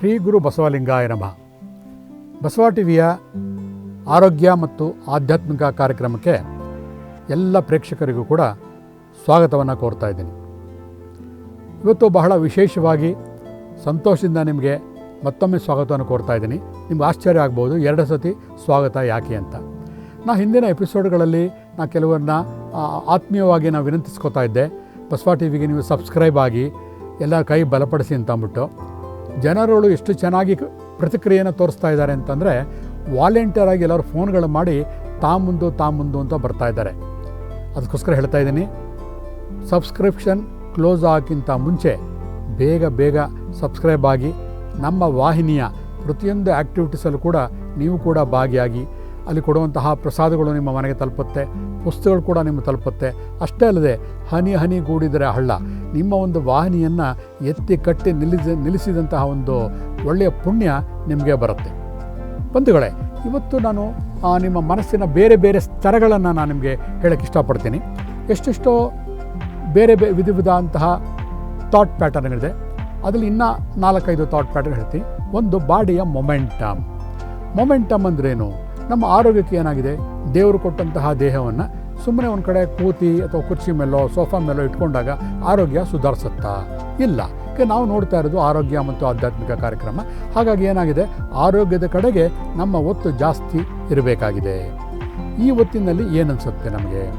ಶ್ರೀ ಗುರು ಬಸವಲಿಂಗಾಯ ನಮಃ. ಬಸವ ಟಿವಿಯ ಆರೋಗ್ಯ ಮತ್ತು ಆಧ್ಯಾತ್ಮಿಕ ಕಾರ್ಯಕ್ರಮಕ್ಕೆ ಎಲ್ಲ ಪ್ರೇಕ್ಷಕರಿಗೂ ಕೂಡ ಸ್ವಾಗತವನ್ನು ಕೋರ್ತಾ ಇದ್ದೀನಿ. ಇವತ್ತು ಬಹಳ ವಿಶೇಷವಾಗಿ ಸಂತೋಷದಿಂದ ನಿಮಗೆ ಮತ್ತೊಮ್ಮೆ ಸ್ವಾಗತವನ್ನು ಕೋರ್ತಾ ಇದ್ದೀನಿ. ನಿಮ್ಗೆ ಆಶ್ಚರ್ಯ ಆಗ್ಬೋದು, ಎರಡು ಸತಿ ಸ್ವಾಗತ ಯಾಕೆ ಅಂತ. ನಾ ಹಿಂದಿನ ಎಪಿಸೋಡ್ಗಳಲ್ಲಿ ನಾ ಕೆಲವರನ್ನ ಆತ್ಮೀಯವಾಗಿ ನಾವು ವಿನಂತಿಸ್ಕೋತಾ ಇದ್ದೆ. ಬಸವ ಟಿ ವಿಗೆ ನೀವು ಸಬ್ಸ್ಕ್ರೈಬ್ ಆಗಿ, ಎಲ್ಲ ಕೈ ಬಲಪಡಿಸಿ ಅಂತ ಅಂದ್ಬಿಟ್ಟು. ಜನರುಗಳು ಎಷ್ಟು ಚೆನ್ನಾಗಿ ಪ್ರತಿಕ್ರಿಯೆಯನ್ನು ತೋರಿಸ್ತಾ ಇದ್ದಾರೆ ಅಂತಂದರೆ ವಾಲಂಟಿಯರಾಗಿ ಎಲ್ಲರೂ ಫೋನ್ಗಳು ಮಾಡಿ ತಾ ಮುಂದು ತಾ ಮುಂದು ಅಂತ ಬರ್ತಾ ಇದ್ದಾರೆ. ಅದಕ್ಕೋಸ್ಕರ ಹೇಳ್ತಾ ಇದ್ದೀನಿ, ಸಬ್ಸ್ಕ್ರಿಪ್ಷನ್ ಕ್ಲೋಸ್ ಆಗೋಕ್ಕಿಂತ ಮುಂಚೆ ಬೇಗ ಬೇಗ ಸಬ್ಸ್ಕ್ರೈಬ್ ಆಗಿ, ನಮ್ಮ ವಾಹಿನಿಯ ಪ್ರತಿಯೊಂದು ಆ್ಯಕ್ಟಿವಿಟೀಸಲ್ಲೂ ಕೂಡ ನೀವು ಕೂಡ ಭಾಗಿಯಾಗಿ, ಅಲ್ಲಿ ಕೊಡುವಂತಹ ಪ್ರಸಾದಗಳು ನಿಮ್ಮ ಮನೆಗೆ ತಲುಪುತ್ತೆ. ಪುಸ್ತಕಗಳು ಕೂಡ ನಿಮ್ಗೆ ತಲುಪುತ್ತೆ. ಅಷ್ಟೇ ಅಲ್ಲದೆ, ಹನಿ ಹನಿ ಗೂಡಿದರೆ ಹಳ್ಳ. ನಿಮ್ಮ ಒಂದು ವಾಹಿನಿಯನ್ನು ಎತ್ತಿ ಕಟ್ಟಿ ನಿಲ್ಲಿಸ, ನಿಲ್ಲಿಸಿದಂತಹ ಒಂದು ಒಳ್ಳೆಯ ಪುಣ್ಯ ನಿಮಗೆ ಬರುತ್ತೆ. ಬಂಧುಗಳೇ, ಇವತ್ತು ನಾನು ನಿಮ್ಮ ಮನಸ್ಸಿನ ಬೇರೆ ಬೇರೆ ಸ್ತರಗಳನ್ನು ನಾನು ನಿಮಗೆ ಹೇಳೋಕ್ಕೆ ಇಷ್ಟಪಡ್ತೀನಿ. ಎಷ್ಟೆಷ್ಟೋ ಬೇರೆ ಬೇ, ವಿಧ ವಿಧ ಅಂತಹ ಥಾಟ್ ಪ್ಯಾಟರ್ನ್ಗಳಿದೆ ಅದರಲ್ಲಿ ಇನ್ನೂ ನಾಲ್ಕೈದು ಥಾಟ್ ಪ್ಯಾಟರ್ನ್ ಹೇಳ್ತೀನಿ. ಒಂದು ಬಾಡಿಯ ಮೊಮೆಂಟಮ್ ಮೊಮೆಂಟಮ್ ಅಂದ್ರೇನು? ನಮ್ಮ ಆರೋಗ್ಯಕ್ಕೆ ಏನಾಗಿದೆ? ದೇವರು ಕೊಟ್ಟಂತಹ ದೇಹವನ್ನು ಸುಮ್ಮನೆ ಒಂದು ಕಡೆ ಕೂತಿ ಅಥವಾ ಕುರ್ಚಿ ಮೇಲೋ, ಸೋಫಾ ಮೇಲೋ ಇಟ್ಕೊಂಡಾಗ ಆರೋಗ್ಯ ಸುಧಾರಿಸುತ್ತಾ? ಇಲ್ಲ. ನಾವು ನೋಡ್ತಾ ಇರೋದು ಆರೋಗ್ಯ ಮತ್ತು ಆಧ್ಯಾತ್ಮಿಕ ಕಾರ್ಯಕ್ರಮ. ಹಾಗಾಗಿ ಏನಾಗಿದೆ? ಆರೋಗ್ಯದ ಕಡೆಗೆ ನಮ್ಮ ಒತ್ತು ಜಾಸ್ತಿ ಇರಬೇಕಾಗಿದೆ. ಈ ಒತ್ತಿನಲ್ಲಿ ಏನನ್ಸುತ್ತೆ ನಮಗೆ?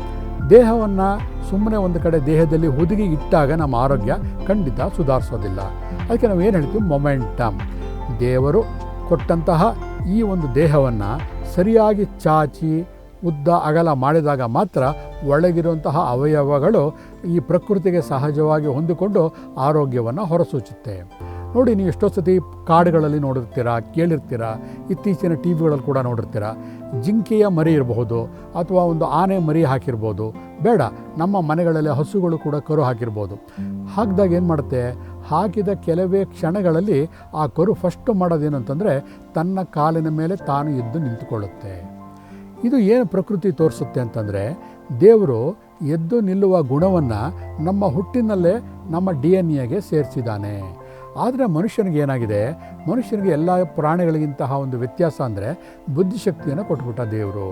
ದೇಹವನ್ನು ಸುಮ್ಮನೆ ಒಂದು ಕಡೆ ದೇಹದಲ್ಲಿ ಹುದುಗಿ ಇಟ್ಟಾಗ ನಮ್ಮ ಆರೋಗ್ಯ ಖಂಡಿತ ಸುಧಾರಿಸೋದಿಲ್ಲ. ಅದಕ್ಕೆ ನಾವು ಏನು ಹೇಳ್ತೀವಿ? ಮೊಮೆಂಟಮ್. ದೇವರು ಕೊಟ್ಟಂತಹ ಈ ಒಂದು ದೇಹವನ್ನು ಸರಿಯಾಗಿ ಚಾಚಿ, ಉದ್ದ, ಅಗಲ ಮಾಡಿದಾಗ ಮಾತ್ರ ಒಳಗಿರುವಂತಹ ಅವಯವಗಳು ಈ ಪ್ರಕೃತಿಗೆ ಸಹಜವಾಗಿ ಹೊಂದಿಕೊಂಡು ಆರೋಗ್ಯವನ್ನು ಹೊರಸೂಚುತ್ತೆ. ನೋಡಿ, ನೀವು ಎಷ್ಟೋ ಸತಿ ಕಾಡುಗಳಲ್ಲಿ ನೋಡಿರ್ತೀರಾ, ಕೇಳಿರ್ತೀರಾ, ಇತ್ತೀಚಿನ ಟಿ ವಿಗಳಲ್ಲಿ ಕೂಡ ನೋಡಿರ್ತೀರಾ, ಜಿಂಕೆಯ ಮರಿ ಇರಬಹುದು ಅಥವಾ ಒಂದು ಆನೆ ಮರಿ ಹಾಕಿರ್ಬೋದು, ಬೇಡ, ನಮ್ಮ ಮನೆಗಳಲ್ಲಿ ಹಸುಗಳು ಕೂಡ ಕರು ಹಾಕಿರ್ಬೋದು. ಹಾಕಿದಾಗ ಏನು ಮಾಡುತ್ತೆ ಹಾಕಿದ ಕೆಲವೇ ಕ್ಷಣಗಳಲ್ಲಿ ಆ ಕರು ಫಸ್ಟ್ ಮಾಡೋದೇನಂತಂದರೆ ತನ್ನ ಕಾಲಿನ ಮೇಲೆ ತಾನು ಎದ್ದು ನಿಂತುಕೊಳ್ಳುತ್ತೆ. ಇದು ಏನು ಪ್ರಕೃತಿ ತೋರಿಸುತ್ತೆ ಅಂತಂದರೆ ದೇವರು ಎದ್ದು ನಿಲ್ಲುವ ಗುಣವನ್ನು ನಮ್ಮ ಹುಟ್ಟಿನಲ್ಲೇ ನಮ್ಮ ಡಿ ಎನ್ ಎಗೆ ಸೇರಿಸಿದ್ದಾನೆ. ಆದರೆ ಮನುಷ್ಯನಿಗೆ ಏನಾಗಿದೆ? ಮನುಷ್ಯನಿಗೆ ಎಲ್ಲ ಪ್ರಾಣಿಗಳಿಗಿಂತಹ ಒಂದು ವ್ಯತ್ಯಾಸ ಅಂದರೆ ಬುದ್ಧಿಶಕ್ತಿಯನ್ನು ಕೊಟ್ಬಿಟ್ಟ ದೇವರು.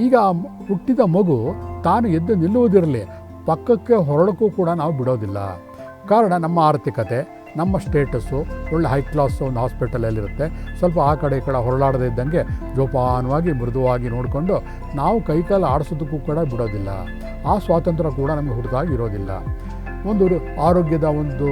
ಈಗ ಹುಟ್ಟಿದ ಮಗು ತಾನು ಎದ್ದು ನಿಲ್ಲುವುದಿರಲಿ, ಪಕ್ಕಕ್ಕೆ ಹೊರಳಕ್ಕೂ ಕೂಡ ನಾವು ಬಿಡೋದಿಲ್ಲ. ಕಾರಣ ನಮ್ಮ ಆರ್ಥಿಕತೆ, ನಮ್ಮ ಸ್ಟೇಟಸ್ಸು ಒಳ್ಳೆ ಹೈ ಕ್ಲಾಸ್ ಒಂದು ಹಾಸ್ಪಿಟಲಲ್ಲಿರುತ್ತೆ ಸ್ವಲ್ಪ ಆ ಕಡೆ ಈ ಕಡೆ ಹೊರಳಾಡದೇ ಇದ್ದಂಗೆ ಜೋಪಾನವಾಗಿ, ಮೃದುವಾಗಿ ನೋಡಿಕೊಂಡು ನಾವು ಕೈಕಾಲು ಆಡಿಸೋದಕ್ಕೂ ಕೂಡ ಬಿಡೋದಿಲ್ಲ. ಆ ಸ್ವಾತಂತ್ರ್ಯ ಕೂಡ ನಮಗೆ ಹುಡುಗಾಗಿ ಇರೋದಿಲ್ಲ. ಒಂದು ಆರೋಗ್ಯದ ಒಂದು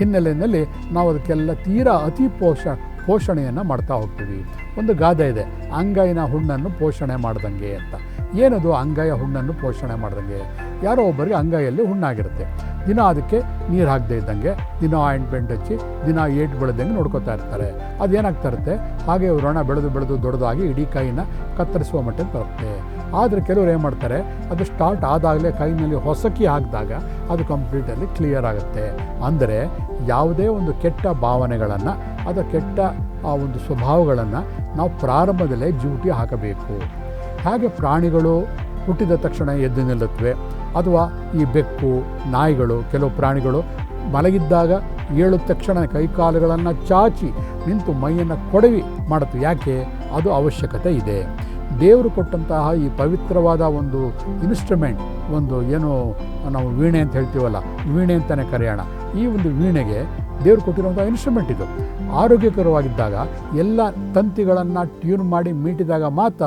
ಹಿನ್ನೆಲೆಯಲ್ಲಿ ನಾವು ಅದಕ್ಕೆಲ್ಲ ತೀರಾ ಅತಿ ಪೋಷ, ಪೋಷಣೆಯನ್ನು ಮಾಡ್ತಾ ಹೋಗ್ತೀವಿ. ಒಂದು ಗಾದೆ ಇದೆ, ಅಂಗೈನ ಹುಣ್ಣನ್ನು ಪೋಷಣೆ ಮಾಡ್ದಂಗೆ ಅಂತ. ಏನದು ಅಂಗೈಯ ಹುಣ್ಣನ್ನು ಪೋಷಣೆ ಮಾಡಿದಂಗೆ? ಯಾರೋ ಒಬ್ಬರಿಗೆ ಅಂಗೈಯಲ್ಲಿ ಹುಣ್ಣಾಗಿರುತ್ತೆ. ದಿನ ಅದಕ್ಕೆ ನೀರು ಹಾಕದೇ ಇದ್ದಂಗೆ, ದಿನ ಆಯಿಂಟ್ಮೆಂಟ್ ಹಚ್ಚಿ, ದಿನ ಏಟ್ ಬೆಳೆದಂಗೆ ನೋಡ್ಕೋತಾ ಇರ್ತಾರೆ. ಅದೇನಾಗ್ತಾ ಇರುತ್ತೆ? ಹಾಗೆ ವ್ರಣ ಬೆಳೆದು ಬೆಳೆದು ದೊಡ್ಡದಾಗಿ ಇಡೀ ಕೈನ ಕತ್ತರಿಸುವ ಮಟ್ಟಕ್ಕೆ ಬರುತ್ತೆ. ಆದರೆ ಕೆಲವರು ಏನು ಮಾಡ್ತಾರೆ? ಅದು ಸ್ಟಾರ್ಟ್ ಆದಾಗಲೇ ಕೈನಲ್ಲಿ ಹೊಸಕಿ ಹಾಕಿದಾಗ ಅದು ಕಂಪ್ಲೀಟಲ್ಲಿ ಕ್ಲಿಯರ್ ಆಗುತ್ತೆ. ಅಂದರೆ ಯಾವುದೇ ಒಂದು ಕೆಟ್ಟ ಭಾವನೆಗಳನ್ನು, ಅದು ಕೆಟ್ಟ ಆ ಒಂದು ಸ್ವಭಾವಗಳನ್ನು ನಾವು ಪ್ರಾರಂಭದಲ್ಲೇ ಜ್ಯೂಟಿ ಹಾಕಬೇಕು. ಹಾಗೆ ಪ್ರಾಣಿಗಳು ಹುಟ್ಟಿದ ತಕ್ಷಣ ಎದ್ದು ನಿಲ್ಲುತ್ತವೆ? ಅಥವಾ ಈ ಬೆಕ್ಕು, ನಾಯಿಗಳು, ಕೆಲವು ಪ್ರಾಣಿಗಳು ಮಲಗಿದ್ದಾಗ ಏಳು ತಕ್ಷಣ ಕೈಕಾಲುಗಳನ್ನು ಚಾಚಿ ನಿಂತು ಮೈಯನ್ನು ಕೊಡವಿ ಮಾಡುತ್ತೆ. ಯಾಕೆ? ಅದು ಅವಶ್ಯಕತೆ ಇದೆ. ದೇವರು ಕೊಟ್ಟಂತಹ ಈ ಪವಿತ್ರವಾದ ಒಂದು ಇನ್ಸ್ಟ್ರುಮೆಂಟ್ ಒಂದು ಏನು ನಾವು ವೀಣೆ ಅಂತ ಹೇಳ್ತೀವಲ್ಲ, ವೀಣೆ ಅಂತಲೇ ಕರೆಯೋಣ. ಈ ಒಂದು ವೀಣೆಗೆ ದೇವರು ಕೊಟ್ಟಿರುವಂಥ ಇನ್ಸ್ಟ್ರೂಮೆಂಟ್ ಇದು. ಆರೋಗ್ಯಕರವಾಗಿದ್ದಾಗ ಎಲ್ಲ ತಂತಿಗಳನ್ನು ಟ್ಯೂನ್ ಮಾಡಿ ಮೀಟಿದಾಗ ಮಾತ್ರ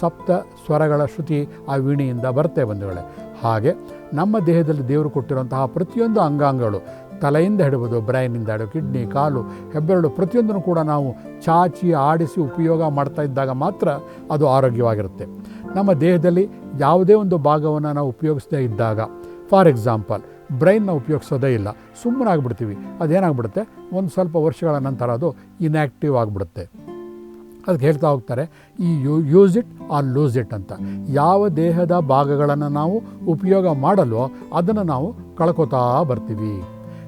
ಸಪ್ತ ಸ್ವರಗಳ ಶ್ರುತಿ ಆ ವೀಣೆಯಿಂದ ಬರುತ್ತೆ ಬಂಧುಗಳೇ. ಹಾಗೆ ನಮ್ಮ ದೇಹದಲ್ಲಿ ದೇವರು ಕೊಟ್ಟಿರುವಂತಹ ಪ್ರತಿಯೊಂದು ಅಂಗಾಂಗಗಳು, ತಲೆಯಿಂದ ಹಿಡಿಬೋದು, ಬ್ರೈನಿಂದ ಹಿಡೋ ಕಿಡ್ನಿ, ಕಾಲು, ಹೆಬ್ಬೆರಳು ಪ್ರತಿಯೊಂದನ್ನು ಕೂಡ ನಾವು ಚಾಚಿ, ಆಡಿಸಿ ಉಪಯೋಗ ಮಾಡ್ತಾ ಇದ್ದಾಗ ಮಾತ್ರ ಅದು ಆರೋಗ್ಯವಾಗಿರುತ್ತೆ. ನಮ್ಮ ದೇಹದಲ್ಲಿ ಯಾವುದೇ ಒಂದು ಭಾಗವನ್ನು ನಾವು ಉಪಯೋಗಿಸದೇ ಇದ್ದಾಗ, ಫಾರ್ ಎಕ್ಸಾಂಪಲ್ ಬ್ರೈನ್ನ ಉಪಯೋಗಿಸೋದೇ ಇಲ್ಲ. ಸುಮ್ಮನೆ ಆಗಿಬಿಡ್ತೀವಿ ಅದೇನಾಗ್ಬಿಡುತ್ತೆ? ಒಂದು ಸ್ವಲ್ಪ ವರ್ಷಗಳ ನಂತರ ಅದು ಇನ್ಯಾಕ್ಟಿವ್ ಆಗಿಬಿಡುತ್ತೆ. ಅದಕ್ಕೆ ಹೇಳ್ತಾ ಹೋಗ್ತಾರೆ, ಈ you use it or lose it ಅಂತ. ಯಾವ ದೇಹದ ಭಾಗಗಳನ್ನು ನಾವು ಉಪಯೋಗ ಮಾಡಲ್ವೋ ಅದನ್ನು ನಾವು ಕಳ್ಕೊತಾ ಬರ್ತೀವಿ.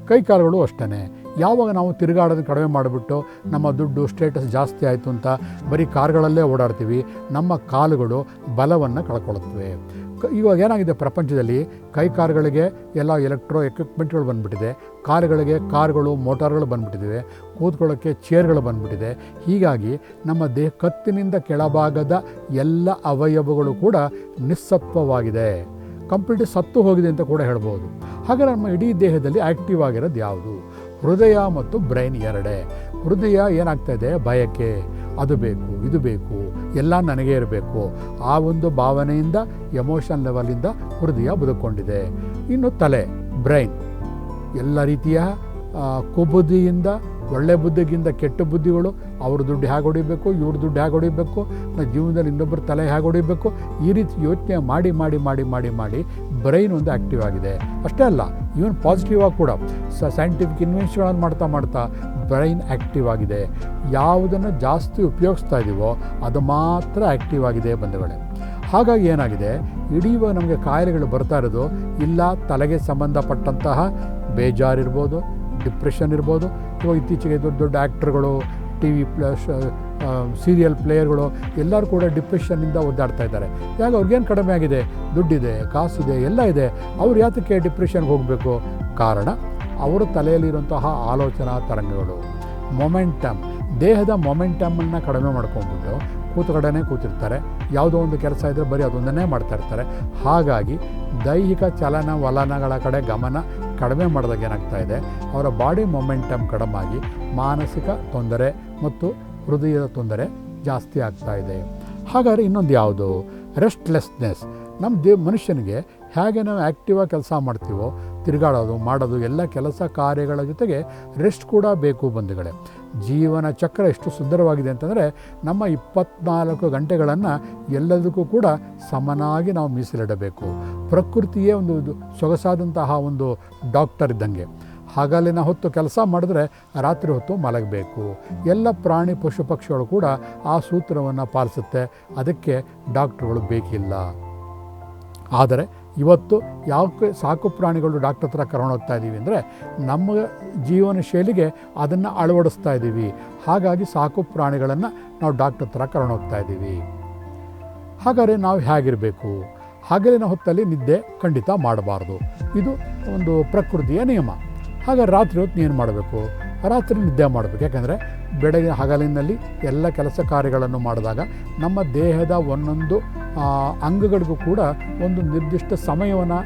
ಕೈ ಕಾಲುಗಳು ಅಷ್ಟೇ ಯಾವಾಗ ನಾವು ತಿರುಗಾಡೋದು ಕಡಿಮೆ ಮಾಡಿಬಿಟ್ಟು ನಮ್ಮ ದುಡ್ಡು ಸ್ಟೇಟಸ್ ಜಾಸ್ತಿ ಆಯಿತು ಅಂತ ಬರೀ ಕಾರ್ಗಳಲ್ಲೇ ಓಡಾಡ್ತೀವಿ, ನಮ್ಮ ಕಾಲುಗಳು ಬಲವನ್ನು ಕಳ್ಕೊಳ್ತವೆ ಇವಾಗ ಏನಾಗಿದೆ ಪ್ರಪಂಚದಲ್ಲಿ ಕೈ ಕಾರುಗಳಿಗೆ ಎಲ್ಲ ಎಲೆಕ್ಟ್ರೋ ಎಕ್ವಿಪ್ಮೆಂಟ್ಗಳು ಬಂದ್ಬಿಟ್ಟಿದೆ, ಕಾರ್ಗಳಿಗೆ ಕಾರ್ಗಳು, ಮೋಟಾರ್ಗಳು ಬಂದ್ಬಿಟ್ಟಿದೆ, ಕೂತ್ಕೊಳ್ಳೋಕ್ಕೆ ಚೇರ್ಗಳು ಬಂದ್ಬಿಟ್ಟಿದೆ. ಹೀಗಾಗಿ ನಮ್ಮ ದೇಹ ಕತ್ತಿನಿಂದ ಕೆಳಭಾಗದ ಎಲ್ಲ ಅವಯವಗಳು ಕೂಡ ನಿಸ್ಸತ್ವವಾಗಿದೆ. ಕಂಪ್ಲೀಟ್ ಸತ್ತು ಹೋಗಿದೆ ಅಂತ ಕೂಡ ಹೇಳ್ಬೋದು. ಹಾಗೆ ನಮ್ಮ ಇಡೀ ದೇಹದಲ್ಲಿ ಆ್ಯಕ್ಟಿವ್ ಆಗಿರೋದು ಯಾವುದು? ಹೃದಯ ಮತ್ತು ಬ್ರೈನ್ ಎರಡೇ. ಹೃದಯ ಏನಾಗ್ತಾ ಇದೆ? ಭಯಕ್ಕೆ. ಅದು ಬೇಕು ಇದು ಬೇಕು ಎಲ್ಲ ನನಗೆ ಇರಬೇಕು. ಆ ಒಂದು ಭಾವನೆಯಿಂದ ಎಮೋಷನ್ ಲೆವೆಲಿಂದ ಹೃದಯ ಬದುಕೊಂಡಿದೆ. ಇನ್ನು ತಲೆ ಬ್ರೈನ್ ಎಲ್ಲ ರೀತಿಯ ಆ, ಕುಬುದ್ಧಿಯಿಂದ ಒಳ್ಳೆ ಬುದ್ಧಿಗಿಂತ ಕೆಟ್ಟ ಬುದ್ಧಿಗಳು ಅವ್ರ ದುಡ್ಡು ಹೇಗೆ ಹೊಡಿಬೇಕು, ಇವ್ರ ದುಡ್ಡು ಹೇಗೆ ಹೊಡಿಬೇಕು ಜೀವನದಲ್ಲಿ ಇನ್ನೊಬ್ಬರ ತಲೆ ಹೇಗೆ ಹೊಡಿಬೇಕು, ಈ ರೀತಿ ಯೋಚನೆ ಮಾಡಿ ಮಾಡಿ ಮಾಡಿ ಮಾಡಿ ಮಾಡಿ ಬ್ರೈನ್ ಒಂದು ಆ್ಯಕ್ಟಿವ್ ಆಗಿದೆ. ಅಷ್ಟೇ ಅಲ್ಲ ಇವನ್ ಪಾಸಿಟಿವ್ ಆಗಿ ಕೂಡ ಸ ಸೈಂಟಿಫಿಕ್ ಇನ್ವೆನ್ಷನ್ಗಳನ್ನು ಮಾಡ್ತಾ ಮಾಡ್ತಾ ಬ್ರೈನ್ ಆ್ಯಕ್ಟಿವ್ ಆಗಿದೆ. ಯಾವುದನ್ನು ಜಾಸ್ತಿ ಉಪಯೋಗಿಸ್ತಾ ಇದ್ದೀವೋ ಅದು ಮಾತ್ರ ಆ್ಯಕ್ಟಿವ್ ಆಗಿದೆ ಬಂಧುಗಳೇ. ಹಾಗಾಗಿ ಏನಾಗಿದೆ, ಇಡೀ ನಮಗೆ ಕಾಯಿಲೆಗಳು ಬರ್ತಾ ಇರೋದು, ಇಲ್ಲ ತಲೆಗೆ ಸಂಬಂಧಪಟ್ಟಂತಹ ಬೇಜಾರಿರ್ಬೋದು ಡಿಪ್ರೆಷನ್ ಇರ್ಬೋದು ಇವಾಗ ಇತ್ತೀಚೆಗೆ ದೊಡ್ಡ ದೊಡ್ಡ ಆ್ಯಕ್ಟ್ರುಗಳು, ಟಿ ವಿ ಪ್ಲಸ್ ಸೀರಿಯಲ್ ಪ್ಲೇಯರ್ಗಳು ಎಲ್ಲರೂ ಕೂಡ ಡಿಪ್ರೆಷನ್ನಿಂದ ಒದ್ದಾಡ್ತಾ ಇದ್ದಾರೆ. ಯಾಕೆ ಅವ್ರಿಗೇನು ಕಡಿಮೆ ಆಗಿದೆ? ದುಡ್ಡಿದೆ, ಕಾಸಿದೆ, ಎಲ್ಲ ಇದೆ. ಅವ್ರು ಯಾತಕ್ಕೆ ಡಿಪ್ರೆಷನ್ಗೆ ಹೋಗಬೇಕು? ಕಾರಣ ಅವರ ತಲೆಯಲ್ಲಿರುವಂತಹ ಆಲೋಚನಾ ತರಂಗಗಳು. ಮೊಮೆಂಟಮ್, ದೇಹದ ಮೊಮೆಂಟಮನ್ನು ಕಡಿಮೆ ಮಾಡ್ಕೊಂಡ್ಬಿಟ್ಟು ಕೂತುಗಡೆನೇ ಕೂತಿರ್ತಾರೆ. ಯಾವುದೋ ಒಂದು ಕೆಲಸ ಇದ್ದರೆ ಬರೀ ಅದೊಂದನ್ನೇ ಮಾಡ್ತಾ ಇರ್ತಾರೆ. ಹಾಗಾಗಿ ದೈಹಿಕ ಚಲನ ವಲನಗಳ ಕಡೆ ಗಮನ ಕಡಿಮೆ ಮಾಡಿದಾಗ ಏನಾಗ್ತಾ ಇದೆ? ಅವರ ಬಾಡಿ ಮೊಮೆಂಟಮ್ ಕಡಿಮೆ ಆಗಿ ಮಾನಸಿಕ ತೊಂದರೆ ಮತ್ತು ಹೃದಯದ ತೊಂದರೆ ಜಾಸ್ತಿ ಆಗ್ತಾ ಇದೆ. ಹಾಗಾದರೆ ಇನ್ನೊಂದು ಯಾವುದು? ರೆಸ್ಟ್ಲೆಸ್ನೆಸ್ ನಮ್ಮ ದೇ ಮನುಷ್ಯನಿಗೆ ಹೇಗೆ ನಾವು ಆ್ಯಕ್ಟಿವಾಗಿ ಕೆಲಸ ಮಾಡ್ತೀವೋ ತಿರುಗಾಡೋದು, ಮಾಡೋದು, ಎಲ್ಲ ಕೆಲಸ ಕಾರ್ಯಗಳ ಜೊತೆಗೆ ರೆಸ್ಟ್ ಕೂಡ ಬೇಕು ಬಂಧುಗಳೇ. ಜೀವನ ಚಕ್ರ ಎಷ್ಟು ಸುಂದರವಾಗಿದೆ ಅಂತಂದರೆ ನಮ್ಮ ಇಪ್ಪತ್ನಾಲ್ಕು ಗಂಟೆಗಳನ್ನು ಎಲ್ಲದಕ್ಕೂ ಕೂಡ ಸಮನಾಗಿ ನಾವು ಮೀಸಲಿಡಬೇಕು. ಪ್ರಕೃತಿಯೇ ಒಂದು ಸೊಗಸಾದಂತಹ ಒಂದು ಡಾಕ್ಟರ್ ಇದ್ದಂಗೆ. ಹಗಲಿನ ಹೊತ್ತು ಕೆಲಸ ಮಾಡಿದ್ರೆ ರಾತ್ರಿ ಹೊತ್ತು ಮಲಗಬೇಕು. ಎಲ್ಲ ಪ್ರಾಣಿ ಪಶು ಪಕ್ಷಿಗಳು ಕೂಡ ಆ ಸೂತ್ರವನ್ನು ಪಾಲಿಸುತ್ತೆ. ಅದಕ್ಕೆ ಡಾಕ್ಟ್ರುಗಳು ಬೇಕಿಲ್ಲ. ಆದರೆ ಇವತ್ತು ಯಾವ ಸಾಕು ಪ್ರಾಣಿಗಳು ಡಾಕ್ಟರ್ ಹತ್ರ ಕರ್ಕೊಂಡು ಹೋಗ್ತಾ ಇದ್ದೀವಿ ಅಂದರೆ ನಮ್ಮ ಜೀವನ ಶೈಲಿಗೆ ಅದನ್ನು ಅಳವಡಿಸ್ತಾ ಇದ್ದೀವಿ. ಹಾಗಾಗಿ ಸಾಕು ಪ್ರಾಣಿಗಳನ್ನು ನಾವು ಡಾಕ್ಟರ್ ಹತ್ರ ಕರ್ಕೊಂಡು ಹೋಗ್ತಾ ಇದ್ದೀವಿ. ಹಾಗಾದರೆ ನಾವು ಹೇಗಿರಬೇಕು? ಹಗಲಿನ ಹೊತ್ತಲ್ಲಿ ನಿದ್ದೆ ಖಂಡಿತ ಮಾಡಬಾರ್ದು. ಇದು ಒಂದು ಪ್ರಕೃತಿಯ ನಿಯಮ. ಹಾಗೆ ರಾತ್ರಿ ಹೊತ್ತು ಏನು ಮಾಡಬೇಕು? ರಾತ್ರಿ ನಿದ್ದೆ ಮಾಡಬೇಕು. ಯಾಕಂದರೆ ಬೆಳಗಿನ ಹಗಲಿನಲ್ಲಿ ಎಲ್ಲ ಕೆಲಸ ಕಾರ್ಯಗಳನ್ನು ಮಾಡಿದಾಗ ನಮ್ಮ ದೇಹದ ಒಂದೊಂದು ಅಂಗಗಳಿಗೂ ಕೂಡ ಒಂದು ನಿರ್ದಿಷ್ಟ ಸಮಯವನ್ನು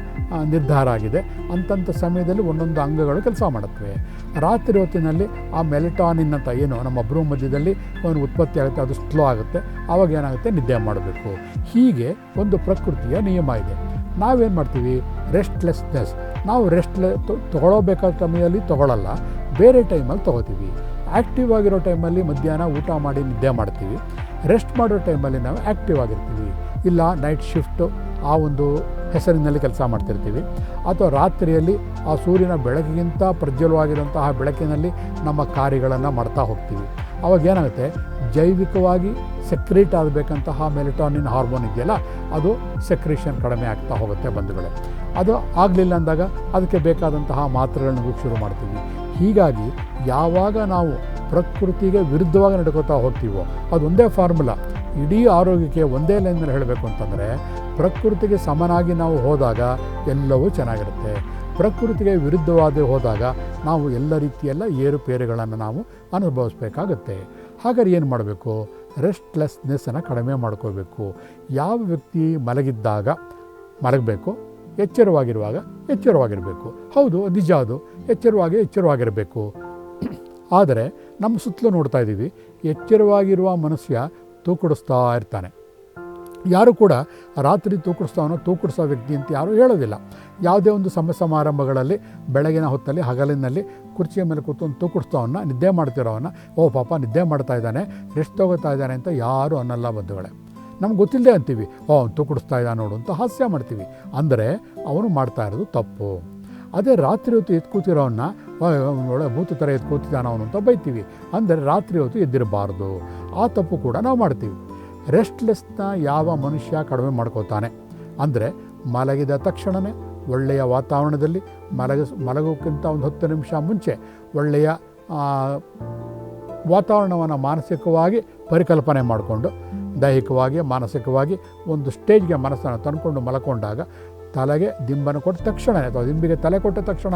ನಿರ್ಧಾರ ಆಗಿದೆ. ಅಂತಂಥ ಸಮಯದಲ್ಲಿ ಒಂದೊಂದು ಅಂಗಗಳು ಕೆಲಸ ಮಾಡುತ್ತವೆ. ರಾತ್ರಿ ಹೊತ್ತಿನಲ್ಲಿ ಆ ಮೆಲಿಟಾನಿನ್ ಅಂತ ಏನು ನಮ್ಮ ಬ್ರೂ ಮಧ್ಯದಲ್ಲಿ ಒಂದು ಉತ್ಪತ್ತಿ ಆಗುತ್ತೆ, ಅದು ಸ್ಲೋ ಆಗುತ್ತೆ. ಆವಾಗ ಏನಾಗುತ್ತೆ? ನಿದ್ದೆ ಮಾಡಬೇಕು. ಹೀಗೆ ಒಂದು ಪ್ರಕೃತಿಯ ನಿಯಮ ಇದೆ. ನಾವೇನು ಮಾಡ್ತೀವಿ? ರೆಸ್ಟ್ಲೆಸ್ನೆಸ್ ನಾವು ರೆಸ್ಟ್ಲೆ ತೊಗೊಳ್ಬೇಕಾದ ಸಮಯದಲ್ಲಿ ತೊಗೊಳಲ್ಲ. ಬೇರೆ ಟೈಮಲ್ಲಿ ತೊಗೋತೀವಿ. ಆ್ಯಕ್ಟಿವ್ ಆಗಿರೋ ಟೈಮಲ್ಲಿ ಮಧ್ಯಾಹ್ನ ಊಟ ಮಾಡಿ ನಿದ್ದೆ ಮಾಡ್ತೀವಿ. ರೆಸ್ಟ್ ಮಾಡೋ ಟೈಮಲ್ಲಿ ನಾವು ಆ್ಯಕ್ಟಿವ್ ಆಗಿರ್ತೀವಿ. ಇಲ್ಲ ನೈಟ್ ಶಿಫ್ಟು ಆ ಒಂದು ಹೆಸರಿನಲ್ಲಿ ಕೆಲಸ ಮಾಡ್ತಿರ್ತೀವಿ. ಅಥವಾ ರಾತ್ರಿಯಲ್ಲಿ ಆ ಸೂರ್ಯನ ಬೆಳಕಿಗಿಂತ ಪ್ರಜ್ವಲವಾಗಿರುವಂತಹ ಬೆಳಕಿನಲ್ಲಿ ನಮ್ಮ ಕಾರ್ಯಗಳನ್ನು ಮಾಡ್ತಾ ಹೋಗ್ತೀವಿ. ಅವಾಗ ಏನಾಗುತ್ತೆ? ಜೈವಿಕವಾಗಿ ಸೆಕ್ರೇಟ್ ಆಗಬೇಕಂತಹ ಮೆಲಿಟಾನಿನ್ ಹಾರ್ಮೋನ್ ಇದೆಯಲ್ಲ, ಅದು ಸೆಕ್ರೇಷನ್ ಕಡಿಮೆ ಆಗ್ತಾ ಹೋಗುತ್ತೆ ಬಂಧುಗಳೇ. ಅದು ಆಗಲಿಲ್ಲ ಅಂದಾಗ ಅದಕ್ಕೆ ಬೇಕಾದಂತಹ ಮಾತ್ರೆಗಳನ್ನು ಶುರು ಮಾಡ್ತೀವಿ. ಹೀಗಾಗಿ ಯಾವಾಗ ನಾವು ಪ್ರಕೃತಿಗೆ ವಿರುದ್ಧವಾಗಿ ನಡ್ಕೋತಾ ಹೋಗ್ತೀವೋ ಅದೊಂದೇ ಫಾರ್ಮುಲಾ ಇಡೀ ಆರೋಗ್ಯಕ್ಕೆ ಒಂದೇ ಲೈನಲ್ಲಿ ಹೇಳಬೇಕು ಅಂತಂದರೆ ಪ್ರಕೃತಿಗೆ ಸಮನಾಗಿ ನಾವು ಹೋದಾಗ ಎಲ್ಲವೂ ಚೆನ್ನಾಗಿರುತ್ತೆ. ಪ್ರಕೃತಿಗೆ ವಿರುದ್ಧವಾದ ಹೋದಾಗ ನಾವು ಎಲ್ಲ ರೀತಿಯೆಲ್ಲ ಏರುಪೇರುಗಳನ್ನು ನಾವು ಅನುಭವಿಸ್ಬೇಕಾಗತ್ತೆ. ಹಾಗಾದ್ರೆ ಏನು ಮಾಡಬೇಕು? ರೆಸ್ಟ್ಲೆಸ್ನೆಸ್ಸನ್ನು ಕಡಿಮೆ ಮಾಡ್ಕೋಬೇಕು. ಯಾವ ವ್ಯಕ್ತಿ ಮಲಗಿದ್ದಾಗ ಮಲಗಬೇಕು? ಎಚ್ಚರವಾಗಿರುವಾಗ ಎಚ್ಚರವಾಗಿರಬೇಕು. ಹೌದು ನಿಜ ಅದು ಎಚ್ಚರವಾಗಿ ಎಚ್ಚರವಾಗಿರಬೇಕು. ಆದರೆ ನಮ್ಮ ಸುತ್ತಲೂ ನೋಡ್ತಾ ಇದ್ದೀವಿ, ಎಚ್ಚರವಾಗಿರುವ ಮನುಷ್ಯ ತೂಕಡಿಸ್ತಾ ಇರ್ತಾನೆ. ಯಾರು ಕೂಡ ರಾತ್ರಿ ತೂಕಡಿಸ್ತಾವನೋ ತೂಕಡಿಸೋ ವ್ಯಕ್ತಿ ಅಂತ ಯಾರೂ ಹೇಳೋದಿಲ್ಲ. ಯಾವುದೇ ಒಂದು ಸಮ ಸಮಾರಂಭಗಳಲ್ಲಿ, ಬೆಳಗಿನ ಹೊತ್ತಲ್ಲಿ, ಹಗಲಿನಲ್ಲಿ ಕುರ್ಚಿಯ ಮೇಲೆ ಕೂತ್ಕೊಂಡು ತೂಕಡಿಸ್ತಾವನ್ನ, ನಿದ್ದೆ ಮಾಡ್ತಿರೋವನ್ನ, ಓ ಪಾಪ, ನಿದ್ದೆ ಮಾಡ್ತಾ ಇದ್ದಾನೆ, ರೆಸ್ಟ್ ತಗೋತಾ ಇದ್ದಾನೆ ಅಂತ ಯಾರೂ ಅನ್ನಲ್ಲ ಬಂಧುಗಳೇ. ನಮ್ಗೆ ಗೊತ್ತಿಲ್ಲದೆ ಅಂತೀವಿ, ಓ, ಅವ್ನು ತೂಕಡಿಸ್ತಾ ಇದ್ದ ನೋಡು ಅಂತ ಹಾಸ್ಯ ಮಾಡ್ತೀವಿ. ಅಂದರೆ ಅವನು ಮಾಡ್ತಾ ಇರೋದು ತಪ್ಪು. ಅದೇ ರಾತ್ರಿ ಹೊತ್ತು ಎದ್ದು ಕೂತಿರೋವನ್ನ ಒಳ್ಳೆ ಭೂತ ಥರ ಎದ್ದು ಕೂತಿದ್ದಾನ ಅವನು ಅಂತ ಬೈತೀವಿ. ಅಂದರೆ ರಾತ್ರಿ ಹೊತ್ತು ಎದ್ದಿರಬಾರ್ದು. ಆ ತಪ್ಪು ಕೂಡ ನಾವು ಮಾಡ್ತೀವಿ. ರೆಸ್ಟ್ಲೆಸ್ನ ಯಾವ ಮನುಷ್ಯ ಕಡಿಮೆ ಮಾಡ್ಕೋತಾನೆ? ಅಂದರೆ ಮಲಗಿದ ತಕ್ಷಣವೇ ಒಳ್ಳೆಯ ವಾತಾವರಣದಲ್ಲಿ ಮಲಗ ಮಲಗೋಕ್ಕಿಂತ ಒಂದು ಹತ್ತು ನಿಮಿಷ ಮುಂಚೆ ಒಳ್ಳೆಯ ವಾತಾವರಣವನ್ನು ಮಾನಸಿಕವಾಗಿ ಪರಿಕಲ್ಪನೆ ಮಾಡಿಕೊಂಡು ದೈಹಿಕವಾಗಿ, ಮಾನಸಿಕವಾಗಿ ಒಂದು ಸ್ಟೇಜ್ಗೆ ಮನಸ್ಸನ್ನು ತಂದ್ಕೊಂಡು ಮಲಕೊಂಡಾಗ ತಲೆಗೆ ದಿಂಬನ್ನು ಕೊಟ್ಟ ತಕ್ಷಣ ಅಥವಾ ದಿಂಬಿಗೆ ತಲೆ ಕೊಟ್ಟ ತಕ್ಷಣ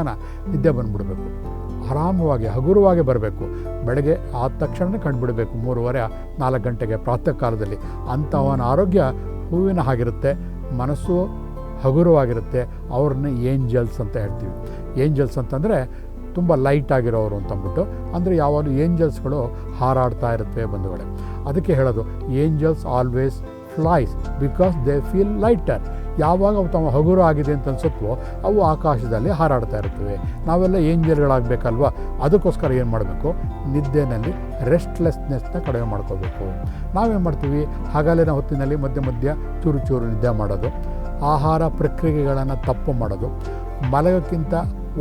ನಿದ್ದೆ ಬಂದುಬಿಡಬೇಕು. ಆರಾಮವಾಗಿ, ಹಗುರವಾಗಿ ಬರಬೇಕು. ಬೆಳಗ್ಗೆ ಆದ ತಕ್ಷಣ ಕಂಡುಬಿಡಬೇಕು. ಮೂರುವರೆ, ನಾಲ್ಕು ಗಂಟೆಗೆ ಪ್ರಾತಃ ಕಾಲದಲ್ಲಿ. ಅಂಥವನ ಆರೋಗ್ಯ ಹೂವಿನ ಹಾಗಿರುತ್ತೆ, ಮನಸ್ಸು ಹಗುರವಾಗಿರುತ್ತೆ. ಅವ್ರನ್ನ ಏಂಜಲ್ಸ್ ಅಂತ ಹೇಳ್ತೀವಿ. ಏಂಜಲ್ಸ್ ಅಂತಂದರೆ ತುಂಬ ಲೈಟ್ ಆಗಿರೋರು ಅಂತಂದ್ಬಿಟ್ಟು ಅಂದರೆ ಯಾವಾಗಲೂ ಏಂಜಲ್ಸ್ಗಳು ಹಾರಾಡ್ತಾ ಇರುತ್ತವೆ ಬಂಧುಗಳೇ. ಅದಕ್ಕೆ ಹೇಳೋದು angels always flies because they feel lighter ಯಾವಾಗ ಅವು ತಮ್ಮ ಹಗುರ ಆಗಿದೆ ಅಂತ ಅನ್ಸುತ್ತೋ, ಅವು ಆಕಾಶದಲ್ಲಿ ಹಾರಾಡ್ತಾ ಇರ್ತವೆ ನಾವೆಲ್ಲ ಏಂಜಲ್ಗಳಾಗಬೇಕಲ್ವ ಅದಕ್ಕೋಸ್ಕರ ಏನು ಮಾಡಬೇಕು? ನಿದ್ದೆನಲ್ಲಿ ರೆಸ್ಟ್ಲೆಸ್ನೆಸ್ನ ಕಡಿಮೆ ಮಾಡ್ಕೋಬೇಕು. ನಾವೇನು ಮಾಡ್ತೀವಿ? ಹಗಲಿನ ಹೊತ್ತಿನಲ್ಲಿ ಮಧ್ಯ ಮಧ್ಯ ಚೂರು ಚೂರು ನಿದ್ದೆ ಮಾಡೋದು, ಆಹಾರ ಪ್ರಕ್ರಿಯೆಗಳನ್ನು ತಪ್ಪು ಮಾಡೋದು, ಮಲಗೋಕ್ಕಿಂತ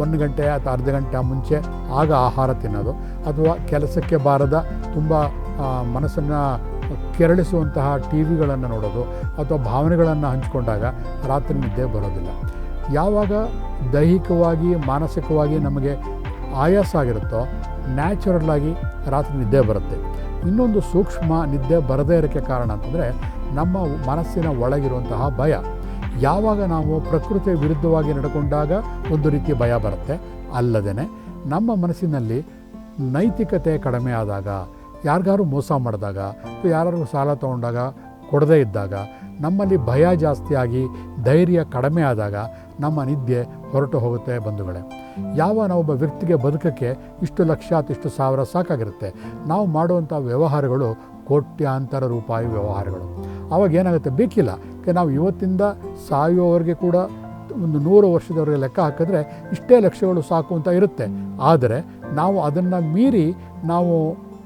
ಒಂದು ಗಂಟೆ ಅಥವಾ ಅರ್ಧ ಗಂಟೆ ಮುಂಚೆ ಆಗ ಆಹಾರ ತಿನ್ನೋದು. ಅಥವಾ ಕೆಲಸಕ್ಕೆ ಬಾರದ ತುಂಬ ಮನಸ್ಸನ್ನು ಕೆರಳಿಸುವಂತಹ ಟಿ ವಿಗಳನ್ನು ನೋಡೋದು ಅಥವಾ ಭಾವನೆಗಳನ್ನು ಹಂಚಿಕೊಂಡಾಗ ರಾತ್ರಿ ನಿದ್ದೆ ಬರೋದಿಲ್ಲ. ಯಾವಾಗ ದೈಹಿಕವಾಗಿ, ಮಾನಸಿಕವಾಗಿ ನಮಗೆ ಆಯಾಸ ಆಗಿರುತ್ತೋ ನ್ಯಾಚುರಲ್ಲಾಗಿ ರಾತ್ರಿ ನಿದ್ದೆ ಬರುತ್ತೆ. ಇನ್ನೊಂದು ಸೂಕ್ಷ್ಮ ನಿದ್ದೆ ಬರದೇ ಇರೋಕ್ಕೆ ಕಾರಣ ಅಂತಂದರೆ ನಮ್ಮ ಮನಸ್ಸಿನ ಒಳಗಿರುವಂತಹ ಭಯ. ಯಾವಾಗ ನಾವು ಪ್ರಕೃತಿಯ ವಿರುದ್ಧವಾಗಿ ನಡ್ಕೊಂಡಾಗ ಒಂದು ರೀತಿಯ ಭಯ ಬರುತ್ತೆ? ಅಲ್ಲದೇ ನಮ್ಮ ಮನಸ್ಸಿನಲ್ಲಿ ನೈತಿಕತೆ ಕಡಿಮೆ ಆದಾಗ, ಯಾರಿಗಾರು ಮೋಸ ಮಾಡಿದಾಗ ಯಾರು ಸಾಲ ತೊಗೊಂಡಾಗ ಕೊಡದೇ ಇದ್ದಾಗ, ನಮ್ಮಲ್ಲಿ ಭಯ ಜಾಸ್ತಿಯಾಗಿ, ಧೈರ್ಯ ಕಡಿಮೆ ಆದಾಗ ನಮ್ಮ ನಿದ್ದೆ ಹೊರಟು ಹೋಗುತ್ತೆ ಬಂಧುಗಳೇ. ಯಾವ ನಾವೊಬ್ಬ ವ್ಯಕ್ತಿಗೆ ಬದುಕಕ್ಕೆ ಇಷ್ಟು ಲಕ್ಷ ಅಥವಾ ಇಷ್ಟು ಸಾವಿರ ಸಾಕಾಗಿರುತ್ತೆ. ನಾವು ಮಾಡುವಂಥ ವ್ಯವಹಾರಗಳು ಕೋಟ್ಯಾಂತರ ರೂಪಾಯಿ ವ್ಯವಹಾರಗಳು. ಆವಾಗ ಏನಾಗುತ್ತೆ? ಬೇಕಿಲ್ಲ. ನಾವು ಇವತ್ತಿಂದ ಸಾಯುವವರೆಗೆ ಕೂಡ ಒಂದು ನೂರು ವರ್ಷದವರೆಗೆ ಲೆಕ್ಕ ಹಾಕಿದ್ರೆ ಇಷ್ಟೇ ಲಕ್ಷಗಳು ಸಾಕು ಅಂತ ಇರುತ್ತೆ. ಆದರೆ ನಾವು ಅದನ್ನು ಮೀರಿ ನಾವು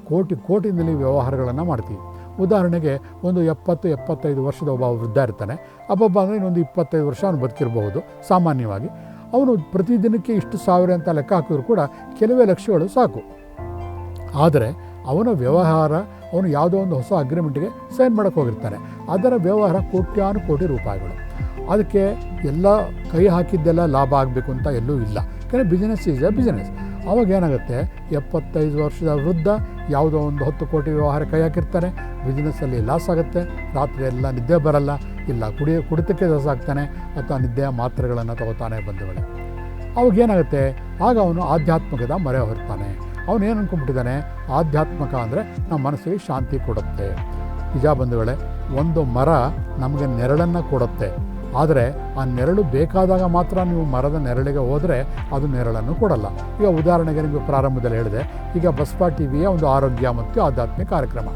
ಕೋಟಿ, ಕೋಟಿನಲ್ಲಿ ವ್ಯವಹಾರಗಳನ್ನು ಮಾಡ್ತೀವಿ. ಉದಾಹರಣೆಗೆ ಒಂದು ಎಪ್ಪತ್ತು, ಎಪ್ಪತ್ತೈದು ವರ್ಷದ ಒಬ್ಬ ವೃದ್ಧ ಇರ್ತಾನೆ. ಅಬ್ಬೊಬ್ಬ ಅಂದರೆ ಇನ್ನೊಂದು ಇಪ್ಪತ್ತೈದು ವರ್ಷ ಅವನು ಬದುಕಿರಬಹುದು, ಸಾಮಾನ್ಯವಾಗಿ. ಅವನು ಪ್ರತಿದಿನಕ್ಕೆ ಇಷ್ಟು ಸಾವಿರ ಅಂತ ಲೆಕ್ಕ ಹಾಕಿದ್ರು ಕೂಡ ಕೆಲವೇ ಲಕ್ಷಗಳು ಸಾಕು. ಆದರೆ ಅವನ ವ್ಯವಹಾರ ಅವನು ಯಾವುದೋ ಒಂದು ಹೊಸ ಅಗ್ರಿಮೆಂಟ್ಗೆ ಸೈನ್ ಮಾಡೋಕ್ಕೆ ಹೋಗಿರ್ತಾನೆ. ಅದರ ವ್ಯವಹಾರ ಕೋಟ್ಯಾನು ಕೋಟಿ ರೂಪಾಯಿಗಳು. ಅದಕ್ಕೆ ಎಲ್ಲ ಕೈ ಹಾಕಿದ್ದೆಲ್ಲ ಲಾಭ ಆಗಬೇಕು ಅಂತ ಎಲ್ಲೂ ಇಲ್ಲ. ಯಾಕಂದರೆ ಬಿಸ್ನೆಸ್ ಈಸ್ ಎ ಬಿಸ್ನೆಸ್ ಅವಾಗ ಏನಾಗುತ್ತೆ? ಎಪ್ಪತ್ತೈದು ವರ್ಷದ ವೃದ್ಧ ಯಾವುದೋ ಒಂದು ಹತ್ತು ಕೋಟಿ ವ್ಯವಹಾರ ಕೈ ಹಾಕಿರ್ತಾನೆ. ಬಿಸ್ನೆಸ್ಸಲ್ಲಿ ಲಾಸ್ ಆಗುತ್ತೆ. ರಾತ್ರಿ ಎಲ್ಲ ನಿದ್ದೆ ಬರಲ್ಲ. ಇಲ್ಲ ಕುಡಿಯ, ಕುಡಿತಕ್ಕೆ ಲಾಸ್ ಆಗ್ತಾನೆ. ಅಥವಾ ನಿದ್ದೆಯ ಮಾತ್ರೆಗಳನ್ನು ತಗೋತಾನೆ ಬಂಧುಗಳೇ ಅವಾಗೇನಾಗುತ್ತೆ ಆಗ ಅವನು ಆಧ್ಯಾತ್ಮಿಕದ ಮರೆ ಹೊರ್ತಾನೆ. ಅವನು ಏನು ಅಂದ್ಕೊಂಡ್ಬಿಟ್ಟಿದ್ದಾನೆ? ಆಧ್ಯಾತ್ಮಕ ಅಂದರೆ ನಮ್ಮ ಮನಸ್ಸಿಗೆ ಶಾಂತಿ ಕೊಡುತ್ತೆ. ನಿಜ ಬಂಧುಗಳೇ, ಒಂದು ಮರ ನಮಗೆ ನೆರಳನ್ನು ಕೊಡುತ್ತೆ. ಆದರೆ ಆ ನೆರಳು ಬೇಕಾದಾಗ ಮಾತ್ರ ನೀವು ಮರದ ನೆರಳಿಗೆ ಹೋದರೆ ಅದು ನೆರಳನ್ನು ಕೊಡಲ್ಲ. ಈಗ ಉದಾಹರಣೆಗೆ ನಿಮಗೆ ಪ್ರಾರಂಭದಲ್ಲಿ ಹೇಳಿದೆ, ಈಗ ಬಸವ ಟಿ ವಿಯ ಒಂದು ಆರೋಗ್ಯ ಮತ್ತು ಆಧ್ಯಾತ್ಮಿಕ ಕಾರ್ಯಕ್ರಮ.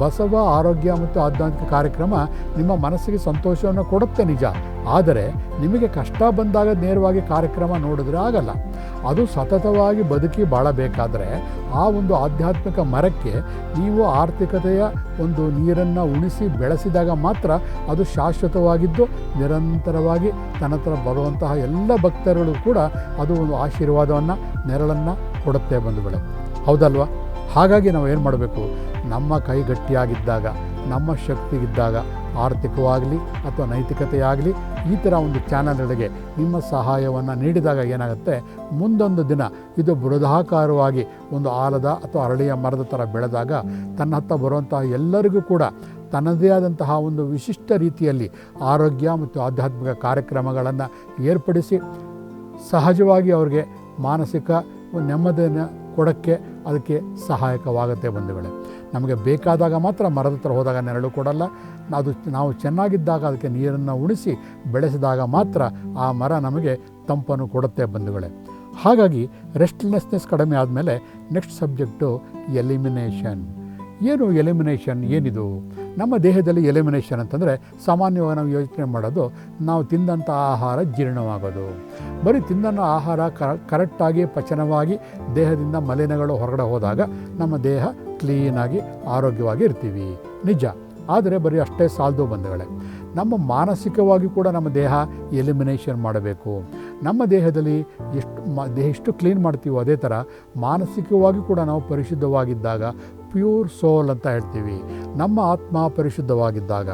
ಬಸವ ಆರೋಗ್ಯ ಮತ್ತು ಆಧ್ಯಾತ್ಮಿಕ ಕಾರ್ಯಕ್ರಮ ನಿಮ್ಮ ಮನಸ್ಸಿಗೆ ಸಂತೋಷವನ್ನು ಕೊಡುತ್ತೆ ನಿಜ, ಆದರೆ ನಿಮಗೆ ಕಷ್ಟ ಬಂದಾಗ ನೇರವಾಗಿ ಕಾರ್ಯಕ್ರಮ ನೋಡಿದ್ರೆ ಆಗಲ್ಲ. ಅದು ಸತತವಾಗಿ ಬದುಕಿ ಬಾಳಬೇಕಾದರೆ ಆ ಒಂದು ಆಧ್ಯಾತ್ಮಿಕ ಮರಕ್ಕೆ ನೀವು ಆರ್ಥಿಕತೆಯ ಒಂದು ನೀರನ್ನು ಉಣಿಸಿ ಬೆಳೆಸಿದಾಗ ಮಾತ್ರ ಅದು ಶಾಶ್ವತವಾಗಿದ್ದು ನಿರಂತರವಾಗಿ ತನ್ನ ಹತ್ರ ಬರುವಂತಹ ಎಲ್ಲ ಭಕ್ತರುಗಳು ಕೂಡ ಅದು ಒಂದು ಆಶೀರ್ವಾದವನ್ನು, ನೆರಳನ್ನು ಕೊಡುತ್ತೆ ಬಂಧುಗಳೇ. ಹೌದಲ್ವಾ? ಹಾಗಾಗಿ ನಾವು ಏನು ಮಾಡಬೇಕು? ನಮ್ಮ ಕೈ ಗಟ್ಟಿಯಾಗಿದ್ದಾಗ, ನಮ್ಮ ಶಕ್ತಿಗಿದ್ದಾಗ, ಆರ್ಥಿಕವಾಗಲಿ ಅಥವಾ ನೈತಿಕತೆಯಾಗಲಿ ಈ ಥರ ಒಂದು ಚಾನಲ್ಗಳಿಗೆ ನಿಮ್ಮ ಸಹಾಯವನ್ನು ನೀಡಿದಾಗ ಏನಾಗುತ್ತೆ? ಮುಂದೊಂದು ದಿನ ಇದು ಬೃಹದಾಕಾರವಾಗಿ ಒಂದು ಆಲದ ಅಥವಾ ಅರಳಿಯ ಮರದ ಥರ ಬೆಳೆದಾಗ ತನ್ನ ಹತ್ತ ಬರುವಂತಹ ಎಲ್ಲರಿಗೂ ಕೂಡ ತನ್ನದೇ ಆದಂತಹ ಒಂದು ವಿಶಿಷ್ಟ ರೀತಿಯಲ್ಲಿ ಆರೋಗ್ಯ ಮತ್ತು ಆಧ್ಯಾತ್ಮಿಕ ಕಾರ್ಯಕ್ರಮಗಳನ್ನು ಏರ್ಪಡಿಸಿ ಸಹಜವಾಗಿ ಅವ್ರಿಗೆ ಮಾನಸಿಕ ನೆಮ್ಮದಿಯನ್ನು ಕೊಡೋಕ್ಕೆ ಅದಕ್ಕೆ ಸಹಾಯಕವಾಗುತ್ತೆ ಬಂಧುಗಳೇ ನಮಗೆ ಬೇಕಾದಾಗ ಮಾತ್ರ ಮರದ ಹತ್ರ ಹೋದಾಗ ನೆರಳು ಕೊಡಲ್ಲ. ಅದು ನಾವು ಚೆನ್ನಾಗಿದ್ದಾಗ ಅದಕ್ಕೆ ನೀರನ್ನು ಉಣಿಸಿ ಬೆಳೆಸಿದಾಗ ಮಾತ್ರ ಆ ಮರ ನಮಗೆ ತಂಪನ್ನು ಕೊಡುತ್ತೆ ಬಂಧುಗಳೇ ಹಾಗಾಗಿ ರೆಸ್ಟ್ಲೆಸ್ನೆಸ್ ಕಡಿಮೆ ಆದಮೇಲೆ ನೆಕ್ಸ್ಟ್ ಸಬ್ಜೆಕ್ಟು ಎಲಿಮಿನೇಷನ್. ಏನು ಎಲಿಮಿನೇಷನ್? ಏನಿದು? ನಮ್ಮ ದೇಹದಲ್ಲಿ ಎಲಿಮಿನೇಷನ್ ಅಂತಂದರೆ ಸಾಮಾನ್ಯವಾಗಿ ನಾವು ಯೋಚನೆ ಮಾಡೋದು ನಾವು ತಿಂದಂಥ ಆಹಾರ ಜೀರ್ಣವಾಗೋದು. ಬರೀ ತಿಂದಂಥ ಆಹಾರ ಕರೆಕ್ಟಾಗಿ ಪಚನವಾಗಿ ದೇಹದಿಂದ ಮಲಿನಗಳು ಹೊರಗಡೆ ಹೋದಾಗ ನಮ್ಮ ದೇಹ ಕ್ಲೀನಾಗಿ ಆರೋಗ್ಯವಾಗಿ ಇರ್ತೀವಿ. ನಿಜ. ಆದರೆ ಬರೀ ಅಷ್ಟೇ ಸಾಲದು ಬಂದಗಳೇ ನಮ್ಮ ಮಾನಸಿಕವಾಗಿ ಕೂಡ ನಮ್ಮ ದೇಹ ಎಲಿಮಿನೇಷನ್ ಮಾಡಬೇಕು. ನಮ್ಮ ದೇಹದಲ್ಲಿ ಎಷ್ಟು ಮ, ದೇಹ ಎಷ್ಟು ಕ್ಲೀನ್ ಮಾಡ್ತೀವೋ ಅದೇ ಥರ ಮಾನಸಿಕವಾಗಿ ಕೂಡ ನಾವು ಪರಿಶುದ್ಧವಾಗಿದ್ದಾಗ ಪ್ಯೂರ್ ಸೋಲ್ ಅಂತ ಹೇಳ್ತೀವಿ. ನಮ್ಮ ಆತ್ಮ ಪರಿಶುದ್ಧವಾಗಿದ್ದಾಗ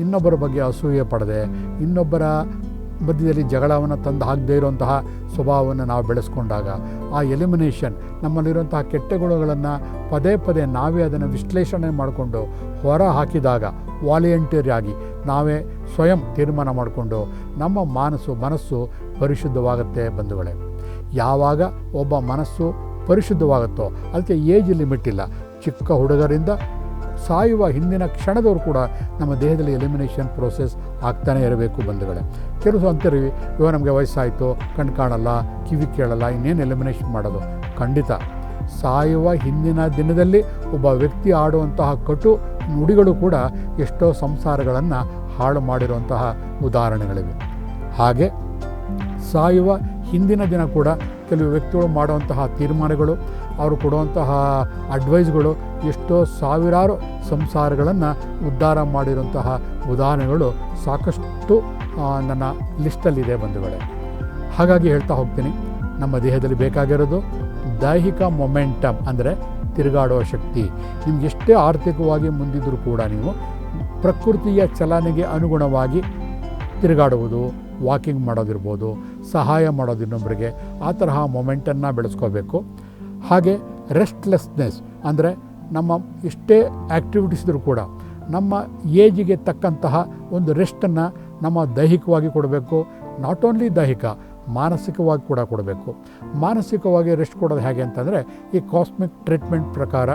ಇನ್ನೊಬ್ಬರ ಬಗ್ಗೆ ಅಸೂಯೆ ಪಡದೆ ಇನ್ನೊಬ್ಬರ ಮಧ್ಯದಲ್ಲಿ ಜಗಳವನ್ನು ತಂದು ಹಾಕದೇ ಇರುವಂತಹ ಸ್ವಭಾವವನ್ನು ನಾವು ಬೆಳೆಸ್ಕೊಂಡಾಗ ಆ ಎಲಿಮಿನೇಷನ್ ನಮ್ಮಲ್ಲಿರುವಂತಹ ಕೆಟ್ಟ ಗುಣಗಳನ್ನು ಪದೇ ಪದೇ ನಾವೇ ಅದನ್ನು ವಿಶ್ಲೇಷಣೆ ಮಾಡಿಕೊಂಡು ಹೊರ ಹಾಕಿದಾಗ ವಾಲಿಯಂಟಿಯರ್ ಆಗಿ ನಾವೇ ಸ್ವಯಂ ತೀರ್ಮಾನ ಮಾಡಿಕೊಂಡು ನಮ್ಮ ಮನಸ್ಸು ಮನಸ್ಸು ಪರಿಶುದ್ಧವಾಗುತ್ತೆ ಬಂಧುಗಳೇ. ಯಾವಾಗ ಒಬ್ಬ ಮನಸ್ಸು ಪರಿಶುದ್ಧವಾಗುತ್ತೋ, ಅದಕ್ಕೆ ಏಜ್ ಲಿಮಿಟ್ ಇಲ್ಲ. ಚಿಕ್ಕ ಹುಡುಗರಿಂದ ಸಾಯುವ ಹಿಂದಿನ ಕ್ಷಣದವರು ಕೂಡ ನಮ್ಮ ದೇಹದಲ್ಲಿ ಎಲಿಮಿನೇಷನ್ ಪ್ರೋಸೆಸ್ ಆಗ್ತಾನೆ ಇರಬೇಕು ಬಂಧುಗಳೇ. ಕೆಲವು ಅಂತೀರಿ ಇವಾಗ ನಮಗೆ ವಯಸ್ಸಾಯಿತು, ಕಣ್ಣು ಕಾಣಲ್ಲ, ಕಿವಿ ಕೇಳಲ್ಲ, ಇನ್ನೇನು ಎಲಿಮಿನೇಷನ್ ಮಾಡೋದು? ಖಂಡಿತ. ಸಾಯುವ ಹಿಂದಿನ ದಿನದಲ್ಲಿ ಒಬ್ಬ ವ್ಯಕ್ತಿ ಆಡುವಂತಹ ಕಟು ನುಡಿಗಳು ಕೂಡ ಎಷ್ಟೋ ಸಂಸಾರಗಳನ್ನು ಹಾಳು ಮಾಡಿರುವಂತಹ ಉದಾಹರಣೆಗಳಿವೆ. ಹಾಗೆ ಸಾಯುವ ಹಿಂದಿನ ದಿನ ಕೂಡ ಕೆಲವು ವ್ಯಕ್ತಿಗಳು ಮಾಡುವಂತಹ ತೀರ್ಮಾನಗಳು, ಅವರು ಕೊಡುವಂತಹ ಅಡ್ವೈಸ್ಗಳು, ಎಷ್ಟೋ ಸಾವಿರಾರು ಸಂಸಾರಗಳನ್ನು ಉದ್ಧಾರ ಮಾಡಿರುವಂತಹ ಉದಾಹರಣೆಗಳು ಸಾಕಷ್ಟು ನನ್ನ ಲಿಸ್ಟಲ್ಲಿದೆ ಬಂಧುಗಳೇ. ಹಾಗಾಗಿ ಹೇಳ್ತಾ ಹೋಗ್ತೀನಿ, ನಮ್ಮ ದೇಹದಲ್ಲಿ ಬೇಕಾಗಿರೋದು ದೈಹಿಕ ಮೊಮೆಂಟಮ್ ಅಂದರೆ ತಿರುಗಾಡುವ ಶಕ್ತಿ. ನಿಮ್ಗೆ ಎಷ್ಟೇ ಆರ್ಥಿಕವಾಗಿ ಮುಂದಿದ್ದರೂ ಕೂಡ ನೀವು ಪ್ರಕೃತಿಯ ಚಲನೆಗೆ ಅನುಗುಣವಾಗಿ ತಿರುಗಾಡುವುದು ವಾಕಿಂಗ್ ಮಾಡೋದಿರ್ಬೋದು, ಸಹಾಯ ಮಾಡೋದು ಇನ್ನೊಬ್ಬರಿಗೆ ಆ ತರಹ ಮೊಮೆಂಟನ್ನು ಬೆಳೆಸ್ಕೋಬೇಕು. ಹಾಗೆ ರೆಸ್ಟ್ಲೆಸ್ನೆಸ್ ಅಂದರೆ ನಮ್ಮ ಎಷ್ಟೇ ಆ್ಯಕ್ಟಿವಿಟೀಸ್ ಇದ್ರೂ ಕೂಡ ನಮ್ಮ ಏಜಿಗೆ ತಕ್ಕಂತಹ ಒಂದು ರೆಸ್ಟನ್ನು ನಮ್ಮ ದೈಹಿಕವಾಗಿ ಕೊಡಬೇಕು. ನಾಟ್ ಓನ್ಲಿ ದೈಹಿಕ, ಮಾನಸಿಕವಾಗಿ ಕೂಡ ಕೊಡಬೇಕು. ಮಾನಸಿಕವಾಗಿ ರೆಸ್ಟ್ ಕೊಡೋದು ಹೇಗೆ ಅಂತಂದರೆ, ಈ ಕಾಸ್ಮಿಕ್ ಟ್ರೀಟ್ಮೆಂಟ್ ಪ್ರಕಾರ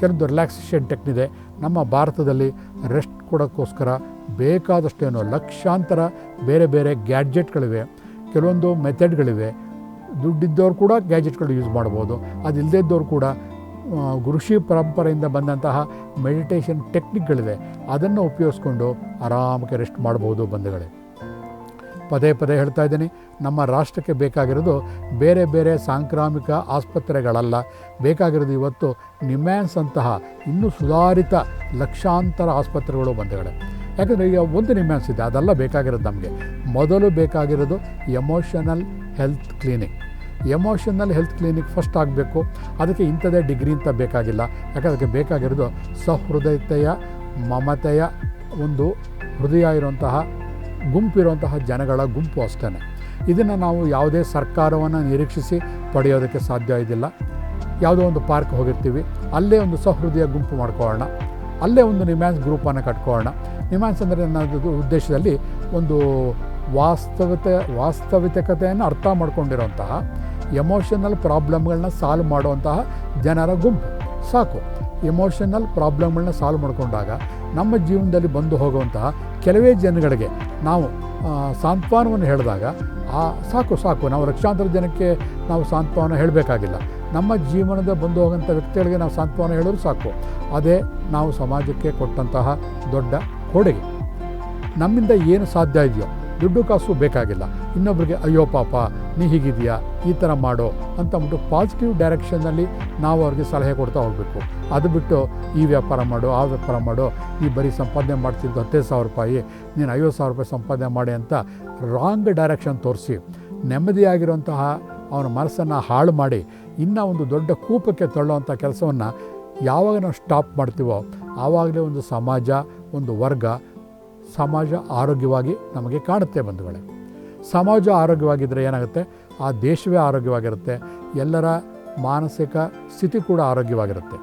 ಕೆಲವೊಂದು ರಿಲ್ಯಾಕ್ಸೇಷನ್ ಟೆಕ್ನಿದೆ ನಮ್ಮ ಭಾರತದಲ್ಲಿ ರೆಸ್ಟ್ ಕೊಡೋಕ್ಕೋಸ್ಕರ ಬೇಕಾದಷ್ಟೇನೋ ಲಕ್ಷಾಂತರ ಬೇರೆ ಬೇರೆ ಗ್ಯಾಡ್ಜೆಟ್ಗಳಿವೆ, ಕೆಲವೊಂದು ಮೆಥಡ್ಗಳಿವೆ. ದುಡ್ಡಿದ್ದವ್ರು ಕೂಡ ಗ್ಯಾಜೆಟ್ಗಳು ಯೂಸ್ ಮಾಡ್ಬೋದು. ಅದಿಲ್ಲದೇ ಇದ್ದವ್ರು ಕೂಡ ಋಷಿ ಪರಂಪರೆಯಿಂದ ಬಂದಂತಹ ಮೆಡಿಟೇಷನ್ ಟೆಕ್ನಿಕ್ಗಳಿವೆ. ಅದನ್ನು ಉಪಯೋಗಿಸ್ಕೊಂಡು ಆರಾಮಕ್ಕೆ ರೆಸ್ಟ್ ಮಾಡ್ಬೋದು ಬಂಧುಗಳೇ. ಪದೇ ಪದೇ ಹೇಳ್ತಾ ಇದ್ದೀನಿ, ನಮ್ಮ ರಾಷ್ಟ್ರಕ್ಕೆ ಬೇಕಾಗಿರೋದು ಬೇರೆ ಬೇರೆ ಸಾಂಕ್ರಾಮಿಕ ಆಸ್ಪತ್ರೆಗಳಲ್ಲ. ಬೇಕಾಗಿರೋದು ಇವತ್ತು ನಿಮ್ಯಾನ್ಸ್ ಅಂತಹ ಇನ್ನೂ ಸುಧಾರಿತ ಲಕ್ಷಾಂತರ ಆಸ್ಪತ್ರೆಗಳು ಬಂಧುಗಳೇ. ಯಾಕಂದರೆ ಈಗ ಒಂದು ನಿಮ್ಮ ಇದೆ, ಅದೆಲ್ಲ ಬೇಕಾಗಿರೋದು ನಮಗೆ. ಮೊದಲು ಬೇಕಾಗಿರೋದು emotional health clinic emotional health clinic first ಆಗಬೇಕು. ಅದಕ್ಕೆ ಇಂಥದೇ ಡಿಗ್ರಿ ಅಂತ ಬೇಕಾಗಿಲ್ಲ. ಯಾಕಂದ್ರೆ ಅದಕ್ಕೆ ಬೇಕಾಗಿರೋದು ಸಹೃದಯತೆಯ, ಮಮತೆಯ, ಒಂದು ಹೃದಯ ಇರುವಂತಹ ಗುಂಪಿರುವಂತಹ ಜನಗಳ ಗುಂಪು ಅಷ್ಟೇ ಇದನ್ನು ನಾವು ಯಾವುದೇ ಸರ್ಕಾರವನ್ನು ನಿರೀಕ್ಷಿಸಿ ಪಡೆಯೋದಕ್ಕೆ ಸಾಧ್ಯ ಇದಿಲ್ಲ. ಯಾವುದೋ ಒಂದು ಪಾರ್ಕ್ ಹೋಗಿರ್ತೀವಿ. ಅಲ್ಲೇ ಒಂದು ಸಹೃದಯ ಗುಂಪು ಮಾಡ್ಕೊಳ್ಳೋಣ. ಅಲ್ಲೇ ಒಂದು ನಿಮ್ಯಾನ್ಸ್ ಗ್ರೂಪನ್ನು ಕಟ್ಕೊಳ್ಳೋಣ. ನಿಮ್ಯಾನ್ಸ್ ಅಂದರೆ ನನ್ನ ಉದ್ದೇಶದಲ್ಲಿ ಒಂದು ವಾಸ್ತವತೆ, ವಾಸ್ತವಿಕತೆಯನ್ನು ಅರ್ಥ ಮಾಡ್ಕೊಂಡಿರೋಂತಹ ಎಮೋಷನಲ್ ಪ್ರಾಬ್ಲಮ್ಗಳನ್ನ ಸಾಲ್ವ್ ಮಾಡುವಂತಹ ಜನರ ಗುಂಪು. ಸಾಕು. ಎಮೋಷನಲ್ ಪ್ರಾಬ್ಲಮ್ಗಳನ್ನ ಸಾಲ್ವ್ ಮಾಡಿಕೊಂಡಾಗ ನಮ್ಮ ಜೀವನದಲ್ಲಿ ಬಂದು ಹೋಗುವಂತಹ ಕೆಲವೇ ಜನಗಳಿಗೆ ನಾವು ಸಾಂತ್ವನವನ್ನು ಹೇಳಿದಾಗ, ಆ, ಸಾಕು ಸಾಕು. ನಾವು ಲಕ್ಷಾಂತರ ಜನಕ್ಕೆ ನಾವು ಸಾಂತ್ವನ ಹೇಳಬೇಕಾಗಿಲ್ಲ. ನಮ್ಮ ಜೀವನದ ಬಂದು ಹೋಗೋಂಥ ವ್ಯಕ್ತಿಗಳಿಗೆ ನಾವು ಸಾಂತ್ವನ ಹೇಳಿದ್ರು ಸಾಕು. ಅದೇ ನಾವು ಸಮಾಜಕ್ಕೆ ಕೊಟ್ಟಂತಹ ದೊಡ್ಡ ಕೊಡುಗೆ. ನಮ್ಮಿಂದ ಏನು ಸಾಧ್ಯ ಇದೆಯೋ, ದುಡ್ಡು ಕಾಸು ಬೇಕಾಗಿಲ್ಲ. ಇನ್ನೊಬ್ರಿಗೆ, ಅಯ್ಯೋ ಪಾಪ, ನೀ ಹೀಗಿದೆಯಾ ಈ ಥರ ಮಾಡೋ ಅಂತ ಅಂದ್ಬಿಟ್ಟು ಪಾಸಿಟಿವ್ ಡೈರೆಕ್ಷನ್ನಲ್ಲಿ ನಾವು ಅವ್ರಿಗೆ ಸಲಹೆ ಕೊಡ್ತಾ ಹೋಗಬೇಕು. ಅದು ಬಿಟ್ಟು, ಈ ವ್ಯಾಪಾರ ಮಾಡು, ಆ ವ್ಯಾಪಾರ ಮಾಡು ಈ ಬರೀ ಸಂಪಾದನೆ ಮಾಡ್ತಿದ್ದು ಹತ್ತೈದು ಸಾವಿರ ರೂಪಾಯಿ, ನೀನು ಐವತ್ತು ಸಾವಿರ ರೂಪಾಯಿ ಸಂಪಾದನೆ ಮಾಡಿ ಅಂತ ರಾಂಗ್ ಡೈರೆಕ್ಷನ್ ತೋರಿಸಿ. ನೆಮ್ಮದಿಯಾಗಿರುವಂತಹ ಅವನ ಮನಸ್ಸನ್ನು ಹಾಳು ಮಾಡಿ ಇನ್ನೂ ಒಂದು ದೊಡ್ಡ ಕೂಪಕ್ಕೆ ತಳ್ಳುವಂಥ ಕೆಲಸವನ್ನು ಯಾವಾಗ ನಾವು ಸ್ಟಾಪ್ ಮಾಡ್ತೀವೋ, ಆವಾಗಲೇ ಒಂದು ಸಮಾಜ, ಒಂದು ವರ್ಗ, ಸಮಾಜ ಆರೋಗ್ಯವಾಗಿ ನಮಗೆ ಕಾಣುತ್ತೆ ಬಂಧುಗಳೇ. ಸಮಾಜ ಆರೋಗ್ಯವಾಗಿದ್ದರೆ ಏನಾಗುತ್ತೆ? ಆ ದೇಶವೇ ಆರೋಗ್ಯವಾಗಿರುತ್ತೆ, ಎಲ್ಲರ ಮಾನಸಿಕ ಸ್ಥಿತಿ ಕೂಡ ಆರೋಗ್ಯವಾಗಿರುತ್ತೆ.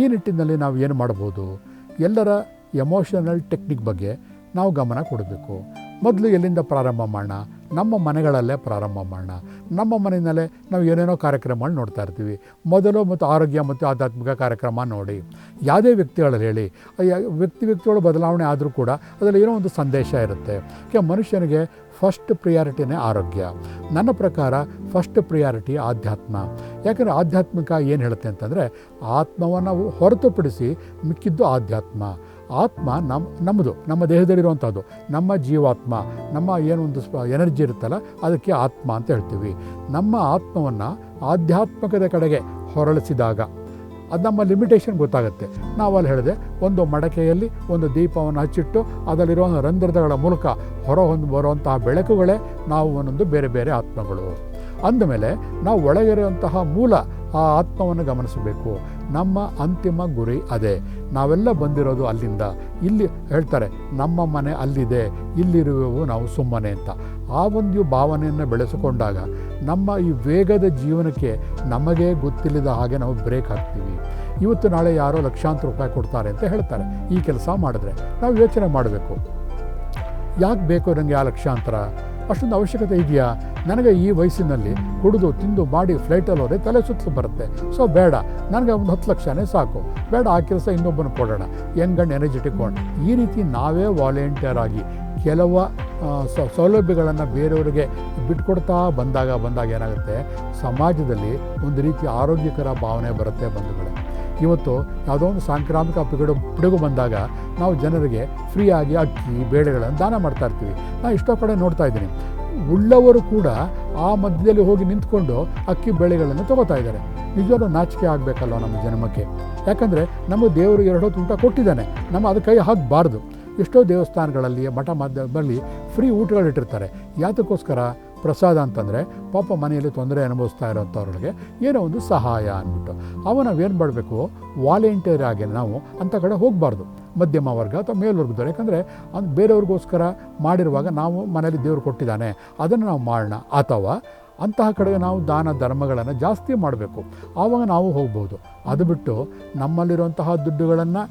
ಈ ನಿಟ್ಟಿನಲ್ಲಿ ನಾವು ಏನು ಮಾಡ್ಬೋದು ಎಲ್ಲರ ಎಮೋಷನಲ್ ಟೆಕ್ನಿಕ್ ಬಗ್ಗೆ ನಾವು ಗಮನ ಕೊಡಬೇಕು. ಮೊದಲು ಎಲ್ಲಿಂದ ಪ್ರಾರಂಭ ಮಾಡೋಣ? ನಮ್ಮ ಮನೆಗಳಲ್ಲೇ ಪ್ರಾರಂಭ ಮಾಡೋಣ. ನಮ್ಮ ಮನೆಯಲ್ಲೇ ನಾವು ಏನೇನೋ ಕಾರ್ಯಕ್ರಮಗಳು ನೋಡ್ತಾ ಇರ್ತೀವಿ. ಮೊದಲು ಮತ್ತು ಆರೋಗ್ಯ ಮತ್ತು ಆಧ್ಯಾತ್ಮಿಕ ಕಾರ್ಯಕ್ರಮ ನೋಡಿ. ಯಾವುದೇ ವ್ಯಕ್ತಿಗಳಲ್ಲಿ ಹೇಳಿ ವ್ಯಕ್ತಿ ವ್ಯಕ್ತಿಗಳು ಬದಲಾವಣೆ ಆದರೂ ಕೂಡ ಅದರಲ್ಲಿ ಏನೋ ಒಂದು ಸಂದೇಶ ಇರುತ್ತೆ. ಮನುಷ್ಯನಿಗೆ ಫಸ್ಟ್ ಪ್ರಿಯಾರಿಟಿನೇ ಆರೋಗ್ಯ. ನನ್ನ ಪ್ರಕಾರ ಫಸ್ಟ್ ಪ್ರಿಯಾರಿಟಿ ಆಧ್ಯಾತ್ಮ. ಯಾಕಂದರೆ ಆಧ್ಯಾತ್ಮಿಕ ಏನು ಹೇಳುತ್ತೆ ಅಂತಂದರೆ, ಆತ್ಮವನ್ನು ಹೊರತುಪಡಿಸಿ ಮಿಕ್ಕಿದ್ದು ಆಧ್ಯಾತ್ಮ. ಆತ್ಮ ನಮ್ಮ ನಮ್ಮದು, ನಮ್ಮ ದೇಹದಲ್ಲಿರುವಂಥದ್ದು ನಮ್ಮ ಜೀವಾತ್ಮ, ನಮ್ಮ ಏನೊಂದು ಸ್ಪ, ಎನರ್ಜಿ ಇರುತ್ತಲ್ಲ, ಅದಕ್ಕೆ ಆತ್ಮ ಅಂತ ಹೇಳ್ತೀವಿ. ನಮ್ಮ ಆತ್ಮವನ್ನು ಆಧ್ಯಾತ್ಮಿಕದ ಕಡೆಗೆ ಹೊರಳಿಸಿದಾಗ ಅದು ನಮ್ಮ ಲಿಮಿಟೇಷನ್ ಗೊತ್ತಾಗುತ್ತೆ. ನಾವಲ್ಲಿ ಹೇಳಿದೆ, ಒಂದು ಮಡಕೆಯಲ್ಲಿ ಒಂದು ದೀಪವನ್ನು ಹಚ್ಚಿಟ್ಟು ಅದರಲ್ಲಿರೋ ರಂಧ್ರಗಳ ಮೂಲಕ ಹೊರ ಹೊಂದು ಬರುವಂತಹ ಬೆಳಕುಗಳೇ ನಾವು ಒಂದೊಂದು ಬೇರೆ ಬೇರೆ ಆತ್ಮಗಳು. ಅಂದಮೇಲೆ ನಾವು ಒಳಗಿರುವಂತಹ ಮೂಲ ಆ ಆತ್ಮವನ್ನು ಗಮನಿಸಬೇಕು. ನಮ್ಮ ಅಂತಿಮ ಗುರಿ ಅದೇ. ನಾವೆಲ್ಲ ಬಂದಿರೋದು ಅಲ್ಲಿಂದ. ಇಲ್ಲಿ ಹೇಳ್ತಾರೆ, ನಮ್ಮ ಮನೆ ಅಲ್ಲಿದೆ, ಇಲ್ಲಿರುವವು ನಾವು ಸುಮ್ಮನೆ ಅಂತ. ಆ ಒಂದು ಭಾವನೆಯನ್ನು ಬೆಳೆಸಿಕೊಂಡಾಗ ನಮ್ಮ ಈ ವೇಗದ ಜೀವನಕ್ಕೆ ನಮಗೆ ಗೊತ್ತಿಲ್ಲದ ಹಾಗೆ ನಾವು ಬ್ರೇಕ್ ಹಾಕ್ತೀವಿ. ಇವತ್ತು ನಾಳೆ ಯಾರೋ ಲಕ್ಷಾಂತರ ರೂಪಾಯಿ ಕೊಡ್ತಾರೆ ಅಂತ ಹೇಳ್ತಾರೆ. ಈ ಕೆಲಸ ಮಾಡಿದ್ರೆ ನಾವು ಯೋಚನೆ ಮಾಡಬೇಕು. ಯಾಕೆ ಬೇಕು ನನಗೆ ಆ ಲಕ್ಷಾಂತರ? ಅಷ್ಟೊಂದು ಅವಶ್ಯಕತೆ ಇದೆಯಾ? ನನಗೆ ಈ ವಯಸ್ಸಿನಲ್ಲಿ ಕುಡಿದು, ತಿಂದು, ಮಾಡಿ ಫ್ಲೈಟಲ್ಲಿ ಹೋದರೆ ತಲೆ ಸುತ್ತಲು ಬರುತ್ತೆ. ಸೊ ಬೇಡ. ನನಗೆ ಒಂದು ಹತ್ತು ಲಕ್ಷನೇ ಸಾಕು. ಬೇಡ, ಆ ಕೆಲಸ ಇನ್ನೊಬ್ಬನ ಕೊಡೋಣ. ಯಂಗ್ ಆ್ಯಂಡ್ ಎನರ್ಜೆಟಿಕ್ ಕೊಡೋಣ ಈ ರೀತಿ ನಾವೇ ವಾಲಂಟಿಯರ್ ಆಗಿ ಕೆಲವು ಸೌಲಭ್ಯಗಳನ್ನು ಬೇರೆಯವರಿಗೆ ಬಿಟ್ಕೊಡ್ತಾ ಬಂದಾಗ ಬಂದಾಗ ಏನಾಗುತ್ತೆ? ಸಮಾಜದಲ್ಲಿ ಒಂದು ರೀತಿ ಆರೋಗ್ಯಕರ ಭಾವನೆ ಬರುತ್ತೆ ಬಂಧುಗಳೇ. ಇವತ್ತು ಯಾವುದೋ ಒಂದು ಸಾಂಕ್ರಾಮಿಕ ಪಿಗಡು ಪಿಡುಗು ಬಂದಾಗ ನಾವು ಜನರಿಗೆ ಫ್ರೀಯಾಗಿ ಅಕ್ಕಿ, ಬೇಳೆಗಳನ್ನು ದಾನ ಮಾಡ್ತಾ ಇರ್ತೀವಿ. ನಾನು ಎಷ್ಟೋ ಕಡೆ ನೋಡ್ತಾ ಇದ್ದೀನಿ. ಉಳ್ಳವರು ಕೂಡ ಆ ಮಧ್ಯದಲ್ಲಿ ಹೋಗಿ ನಿಂತ್ಕೊಂಡು ಅಕ್ಕಿ, ಬೆಳೆಗಳನ್ನು ತಗೋತಾ ಇದ್ದಾರೆ. ನಿಜವಾದ ನಾಚಿಕೆ ಆಗಬೇಕಲ್ವ ನಮ್ಮ ಜನ್ಮಕ್ಕೆ? ಯಾಕಂದರೆ ನಮ್ಮ ದೇವರು ಎರಡು ಹೊತ್ತು ಊಟ ಕೊಟ್ಟಿದ್ದಾನೆ. ನಮ್ಮ ಅದು ಕೈ ಹಾಕಬಾರ್ದು. ಎಷ್ಟೋ ದೇವಸ್ಥಾನಗಳಲ್ಲಿ, ಮಠ ಮಾಧ್ಯಮದಲ್ಲಿ ಫ್ರೀ ಊಟಗಳಿಟ್ಟಿರ್ತಾರೆ. ಯಾತಕ್ಕೋಸ್ಕರ? ಪ್ರಸಾದ ಅಂತಂದರೆ ಪಾಪ ಮನೆಯಲ್ಲಿ ತೊಂದರೆ ಅನುಭವಿಸ್ತಾ ಇರೋಂಥವ್ರಿಗೆ ಏನೋ ಒಂದು ಸಹಾಯ ಅಂದ್ಬಿಟ್ಟು. ಅವ ನಾವೇನು ಮಾಡಬೇಕು? ವಾಲಂಟಿಯರ್ ಆಗಿ ನಾವು ಅಂಥ ಕಡೆ ಹೋಗಬಾರ್ದು. ಮಧ್ಯಮ ವರ್ಗ ಅಥವಾ ಮೇಲ್ವರ್ಗದವ್ರು. ಯಾಕಂದರೆ ಅದು ಬೇರೆಯವ್ರಿಗೋಸ್ಕರ ಮಾಡಿರುವಾಗ ನಾವು ಮನೇಲಿ ದೇವರು ಕೊಟ್ಟಿದ್ದಾನೆ. ಅದನ್ನು ನಾವು ಮಾಡೋಣ ಅಥವಾ ಅಂತಹ ಕಡೆಗೆ ನಾವು ದಾನ ಧರ್ಮಗಳನ್ನು ಜಾಸ್ತಿ ಮಾಡಬೇಕು. ಆವಾಗ ನಾವು ಹೋಗ್ಬೋದು. ಅದು ಬಿಟ್ಟು ನಮ್ಮಲ್ಲಿರುವಂತಹ ದುಡ್ಡುಗಳನ್ನು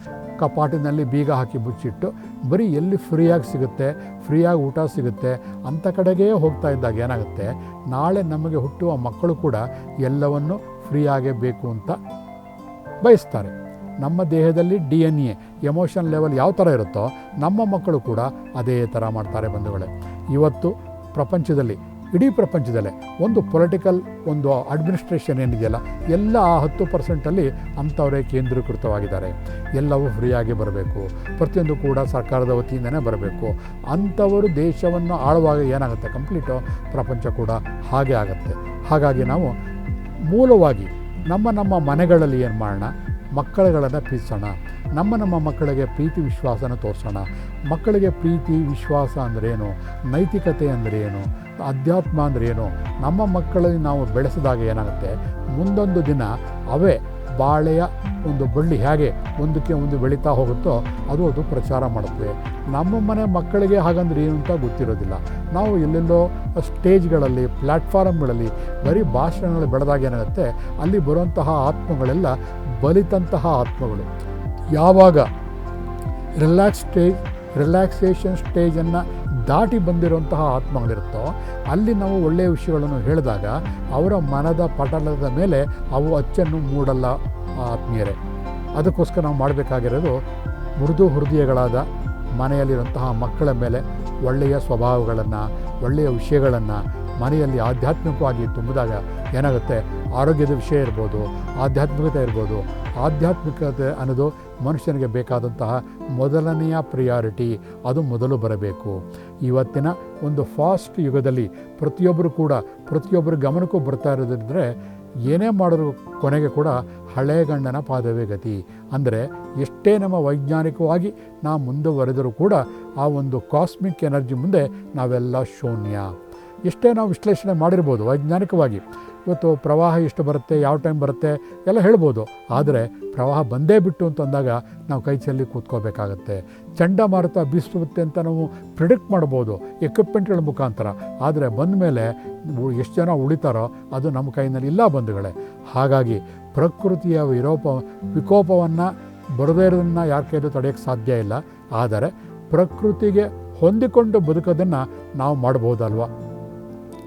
ಕಪಾಟಿನಲ್ಲಿ ಬೀಗ ಹಾಕಿ ಮುಚ್ಚಿಟ್ಟು ಬರೀ ಎಲ್ಲಿ ಫ್ರೀಯಾಗಿ ಸಿಗುತ್ತೆ, ಫ್ರೀಯಾಗಿ ಊಟ ಸಿಗುತ್ತೆ ಅಂಥ ಕಡೆಗೇ ಹೋಗ್ತಾ ಇದ್ದಾಗ ಏನಾಗುತ್ತೆ? ನಾಳೆ ನಮಗೆ ಹುಟ್ಟುವ ಮಕ್ಕಳು ಕೂಡ ಎಲ್ಲವನ್ನು ಫ್ರೀಯಾಗೇ ಬೇಕು ಅಂತ ಬಯಸ್ತಾರೆ. ನಮ್ಮ ದೇಹದಲ್ಲಿ D N A emotion level ಯಾವ ಥರ ಇರುತ್ತೋ ನಮ್ಮ ಮಕ್ಕಳು ಕೂಡ ಅದೇ ಥರ ಮಾಡ್ತಾರೆ ಬಂಧುಗಳೇ. ಇವತ್ತು ಪ್ರಪಂಚದಲ್ಲಿ ಇಡೀ ಪ್ರಪಂಚದಲ್ಲೇ ಒಂದು ಪೊಲಿಟಿಕಲ್ ಒಂದು ಅಡ್ಮಿನಿಸ್ಟ್ರೇಷನ್ ಏನಿದೆಯಲ್ಲ, ಎಲ್ಲ ಆ ಹತ್ತು ಪರ್ಸೆಂಟಲ್ಲಿ ಅಂಥವರೇ ಕೇಂದ್ರೀಕೃತವಾಗಿದ್ದಾರೆ. ಎಲ್ಲವೂ ಫ್ರೀಯಾಗಿ ಬರಬೇಕು. ಪ್ರತಿಯೊಂದು ಕೂಡ ಸರ್ಕಾರದ ವತಿಯಿಂದನೇ ಬರಬೇಕು. ಅಂಥವರು ದೇಶವನ್ನು ಆಳುವಾಗ ಏನಾಗುತ್ತೆ? ಕಂಪ್ಲೀಟು ಪ್ರಪಂಚ ಕೂಡ ಹಾಗೆ ಆಗುತ್ತೆ. ಹಾಗಾಗಿ ನಾವು ಮೂಲವಾಗಿ ನಮ್ಮ ನಮ್ಮ ಮನೆಗಳಲ್ಲಿ ಏನು ಮಾಡೋಣ? ಮಕ್ಕಳುಗಳನ್ನು ಪ್ರೀತಿಸೋಣ. ನಮ್ಮ ನಮ್ಮ ಮಕ್ಕಳಿಗೆ ಪ್ರೀತಿ ವಿಶ್ವಾಸನ ತೋರಿಸೋಣ. ಮಕ್ಕಳಿಗೆ ಪ್ರೀತಿ ವಿಶ್ವಾಸ ಅಂದ್ರೇನು ನೈತಿಕತೆ ಅಂದರೆ ಏನು? ಅಧ್ಯಾತ್ಮ ಅಂದರೆ ಏನು? ನಮ್ಮ ಮಕ್ಕಳಲ್ಲಿ ನಾವು ಬೆಳೆಸಿದಾಗ ಏನಾಗುತ್ತೆ? ಮುಂದೊಂದು ದಿನ ಅವೇ ಬಾಳೆಯ ಒಂದು ಬಳ್ಳಿ ಹೇಗೆ ಒಂದಕ್ಕೆ ಒಂದು ಬೆಳೀತಾ ಹೋಗುತ್ತೋ ಅದು ಅದು ಪ್ರಚಾರ ಮಾಡುತ್ತೆ. ನಮ್ಮ ಮನೆ ಮಕ್ಕಳಿಗೆ ಹಾಗಂದ್ರೆ ಏನು ಅಂತ ಗೊತ್ತಿರೋದಿಲ್ಲ. ನಾವು ಎಲ್ಲೆಲ್ಲೋ ಸ್ಟೇಜ್ಗಳಲ್ಲಿ ಪ್ಲ್ಯಾಟ್ಫಾರ್ಮ್ಗಳಲ್ಲಿ ಬರೀ ಭಾಷಣಗಳು ಬೆಳೆದಾಗ ಏನಾಗುತ್ತೆ? ಅಲ್ಲಿ ಬರುವಂತಹ ಆತ್ಮಗಳೆಲ್ಲ ಬಲಿತಂತಹ ಆತ್ಮಗಳು. ಯಾವಾಗ? ರಿಲ್ಯಾಕ್ಸ್ ಸ್ಟೇಜ್, ರಿಲ್ಯಾಕ್ಸೇಷನ್ ಸ್ಟೇಜನ್ನು ದಾಟಿ ಬಂದಿರುವಂತಹ ಆತ್ಮಗಳಿರುತ್ತೋ, ಅಲ್ಲಿ ನಾವು ಒಳ್ಳೆಯ ವಿಷಯಗಳನ್ನು ಹೇಳಿದಾಗ ಅವರ ಮನದ ಪಟಲದ ಮೇಲೆ ಅವು ಅಚ್ಚನ್ನು ಮೂಡಲ್ಲ ಆತ್ಮೀಯರೇ. ಅದಕ್ಕೋಸ್ಕರ ನಾವು ಮಾಡಬೇಕಾಗಿರೋದು ಮೃದು ಹೃದಯಗಳಾದ ಮನೆಯಲ್ಲಿರುವಂತಹ ಮಕ್ಕಳ ಮೇಲೆ ಒಳ್ಳೆಯ ಸ್ವಭಾವಗಳನ್ನು, ಒಳ್ಳೆಯ ವಿಷಯಗಳನ್ನು ಮನೆಯಲ್ಲಿ ಆಧ್ಯಾತ್ಮಿಕವಾಗಿ ತುಂಬಿದಾಗ ಏನಾಗುತ್ತೆ? ಆರೋಗ್ಯದ ವಿಷಯ ಇರ್ಬೋದು, ಆಧ್ಯಾತ್ಮಿಕತೆ ಇರ್ಬೋದು. ಆಧ್ಯಾತ್ಮಿಕತೆ ಅನ್ನೋದು ಮನುಷ್ಯನಿಗೆ ಬೇಕಾದಂತಹ ಮೊದಲನೆಯ ಪ್ರಿಯಾರಿಟಿ ಅದು ಮೊದಲು ಬರಬೇಕು. ಇವತ್ತಿನ ಒಂದು ಫಾಸ್ಟ್ ಯುಗದಲ್ಲಿ ಪ್ರತಿಯೊಬ್ಬರು ಕೂಡ, ಪ್ರತಿಯೊಬ್ಬರ ಗಮನಕ್ಕೂ ಬರ್ತಾ ಇರೋದಂದರೆ ಏನೇ ಮಾಡಿದ್ರು ಕೊನೆಗೆ ಕೂಡ ಹಳೆ ಗಂಡನ ಪಾದವೇ ಗತಿ. ಅಂದರೆ ಎಷ್ಟೇ ನಮ್ಮ ವೈಜ್ಞಾನಿಕವಾಗಿ ನಾವು ಮುಂದುವರೆದರೂ ಕೂಡ ಆ ಒಂದು ಕಾಸ್ಮಿಕ್ ಎನರ್ಜಿ ಮುಂದೆ ನಾವೆಲ್ಲ ಶೂನ್ಯ. ಎಷ್ಟೇ ನಾವು ವಿಶ್ಲೇಷಣೆ ಮಾಡಿರ್ಬೋದು, ವೈಜ್ಞಾನಿಕವಾಗಿ. ಇವತ್ತು ಪ್ರವಾಹ ಎಷ್ಟು ಬರುತ್ತೆ, ಯಾವ ಟೈಮ್ ಬರುತ್ತೆ, ಎಲ್ಲ ಹೇಳ್ಬೋದು. ಆದರೆ ಪ್ರವಾಹ ಬಂದೇ ಬಿಟ್ಟು ಅಂತಂದಾಗ ನಾವು ಕೈ ಚೆಲ್ಲಿ ಕೂತ್ಕೋಬೇಕಾಗತ್ತೆ. ಚಂಡಮಾರುತ ಬೀಸುತ್ತೆ ಅಂತ ನಾವು ಪ್ರಿಡಿಕ್ಟ್ ಮಾಡ್ಬೋದು ಎಕ್ವಿಪ್ಮೆಂಟ್ಗಳ ಮುಖಾಂತರ. ಆದರೆ ಬಂದ ಮೇಲೆ ಎಷ್ಟು ಜನ ಉಳಿತಾರೋ ಅದು ನಮ್ಮ ಕೈನಲ್ಲಿ ಇಲ್ಲ ಬಂಧುಗಳೇ. ಹಾಗಾಗಿ ಪ್ರಕೃತಿಯ ವಿರೋಪ, ವಿಕೋಪವನ್ನು ಬರದೇ ಇರೋದನ್ನು ಯಾರ ಕೈಲೂ ತಡೆಯೋಕ್ಕೆ ಸಾಧ್ಯ ಇಲ್ಲ. ಆದರೆ ಪ್ರಕೃತಿಗೆ ಹೊಂದಿಕೊಂಡು ಬದುಕೋದನ್ನು ನಾವು ಮಾಡ್ಬೋದಲ್ವ?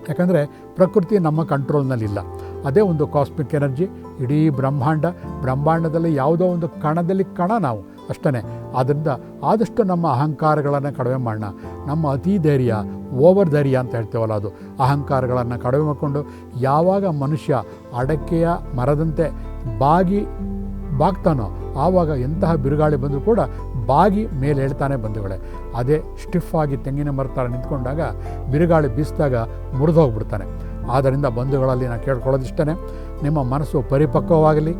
ಯಾಕಂದರೆ ಪ್ರಕೃತಿ ನಮ್ಮ ಕಂಟ್ರೋಲ್ನಲ್ಲಿಲ್ಲ. ಅದೇ ಒಂದು ಕಾಸ್ಮಿಕ್ ಎನರ್ಜಿ ಇಡೀ ಬ್ರಹ್ಮಾಂಡ, ಬ್ರಹ್ಮಾಂಡದಲ್ಲಿ ಯಾವುದೋ ಒಂದು ಕಣದಲ್ಲಿ ಕಣ ನಾವು ಅಷ್ಟೇ ಆದ್ದರಿಂದ ಆದಷ್ಟು ನಮ್ಮ ಅಹಂಕಾರಗಳನ್ನು ಕಡಿಮೆ ಮಾಡೋಣ ನಮ್ಮ ಅತಿ ಧೈರ್ಯ ಓವರ್ ಧೈರ್ಯ ಅಂತ ಹೇಳ್ತೇವಲ್ಲ ಅದು. ಅಹಂಕಾರಗಳನ್ನು ಕಡಿಮೆ ಮಾಡಿಕೊಂಡು ಯಾವಾಗ ಮನುಷ್ಯ ಅಡಕೆಯ ಮರದಂತೆ ಬಾಗಿ, ಬಾಗ್ತಾನೋ, ಆವಾಗ ಎಂತಹ ಬಿರುಗಾಳಿ ಬಂದರೂ ಕೂಡ ಬಾಗಿ ಮೇಲೆ ಹೇಳ್ತಾನೆ ಬಂಧುಗಳೇ ಅದೇ ಸ್ಟಿಫ್ ಆಗಿ ತೆಂಗಿನ ಮರ ಥರ ನಿಂತ್ಕೊಂಡಾಗ ಬಿರುಗಾಳಿ ಬೀಸಿದಾಗ ಮುರಿದು ಹೋಗ್ಬಿಡ್ತಾನೆ. ಆದ್ದರಿಂದ ಬಂಧುಗಳಲ್ಲಿ ನಾನು ಕೇಳ್ಕೊಳ್ಳೋದಿಷ್ಟೇ ನಿಮ್ಮ ಮನಸ್ಸು ಪರಿಪಕ್ವವಾಗಲಿ.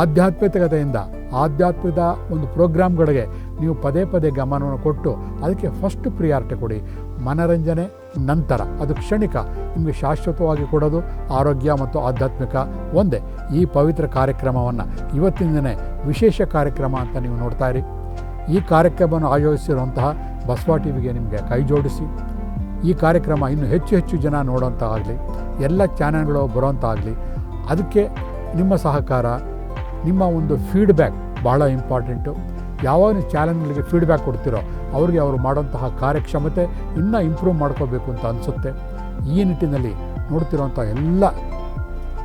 ಆಧ್ಯಾತ್ಮಿಕತೆಯಿಂದ ಆಧ್ಯಾತ್ಮಿಕ ಒಂದು ಪ್ರೋಗ್ರಾಮ್ಗಳಿಗೆ ನೀವು ಪದೇ ಪದೇ ಗಮನವನ್ನು ಕೊಟ್ಟು ಅದಕ್ಕೆ ಫಸ್ಟ್ ಪ್ರಿಯಾರಿಟಿ ಕೊಡಿ. ಮನರಂಜನೆ ನಂತರ, ಅದು ಕ್ಷಣಿಕ, ನಿಮಗೆ ಶಾಶ್ವತವಾಗಿ ಕೊಡೋದು, ಆರೋಗ್ಯ ಮತ್ತು ಆಧ್ಯಾತ್ಮಿಕ ಒಂದೇ. ಈ ಪವಿತ್ರ ಕಾರ್ಯಕ್ರಮವನ್ನು ಇವತ್ತಿನ ವಿಶೇಷ ಕಾರ್ಯಕ್ರಮ ಅಂತ ನೀವು ನೋಡ್ತಾ ಇರಿ. ಈ ಕಾರ್ಯಕ್ರಮವನ್ನು ಆಯೋಜಿಸಿರುವಂತಹ ಬಸವ ಟಿ ವಿಗೆ ನಿಮಗೆ ಕೈ ಜೋಡಿಸಿ, ಈ ಕಾರ್ಯಕ್ರಮ ಇನ್ನು ಹೆಚ್ಚು ಹೆಚ್ಚು ಜನ ನೋಡೋಂಥ ಆಗಲಿ ಎಲ್ಲ ಚಾನೆಲ್ಗಳು ಬರೋಂಥ ಆಗಲಿ ಅದಕ್ಕೆ ನಿಮ್ಮ ಸಹಕಾರ, ನಿಮ್ಮ ಒಂದು ಫೀಡ್ಬ್ಯಾಕ್ ಬಹಳ ಇಂಪಾರ್ಟೆಂಟು ಯಾವಾಗ ಚಾನೆಲ್ಗಳಿಗೆ ಫೀಡ್ಬ್ಯಾಕ್ ಕೊಡ್ತೀರೋ, ಅವ್ರಿಗೆ ಅವರು ಮಾಡೋಂತಹ ಕಾರ್ಯಕ್ಷಮತೆ ಇನ್ನೂ ಇಂಪ್ರೂವ್ ಮಾಡ್ಕೋಬೇಕು ಅಂತ ಅನಿಸುತ್ತೆ. ಈ ನಿಟ್ಟಿನಲ್ಲಿ ನೋಡ್ತಿರುವಂಥ ಎಲ್ಲ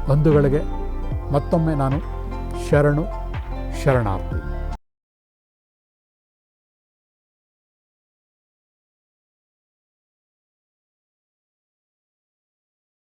ಬಂಧುಗಳಿಗೆ ಮತ್ತೊಮ್ಮೆ ನಾನು ಶರಣು, ಶರಣಾರ್ಥಿ.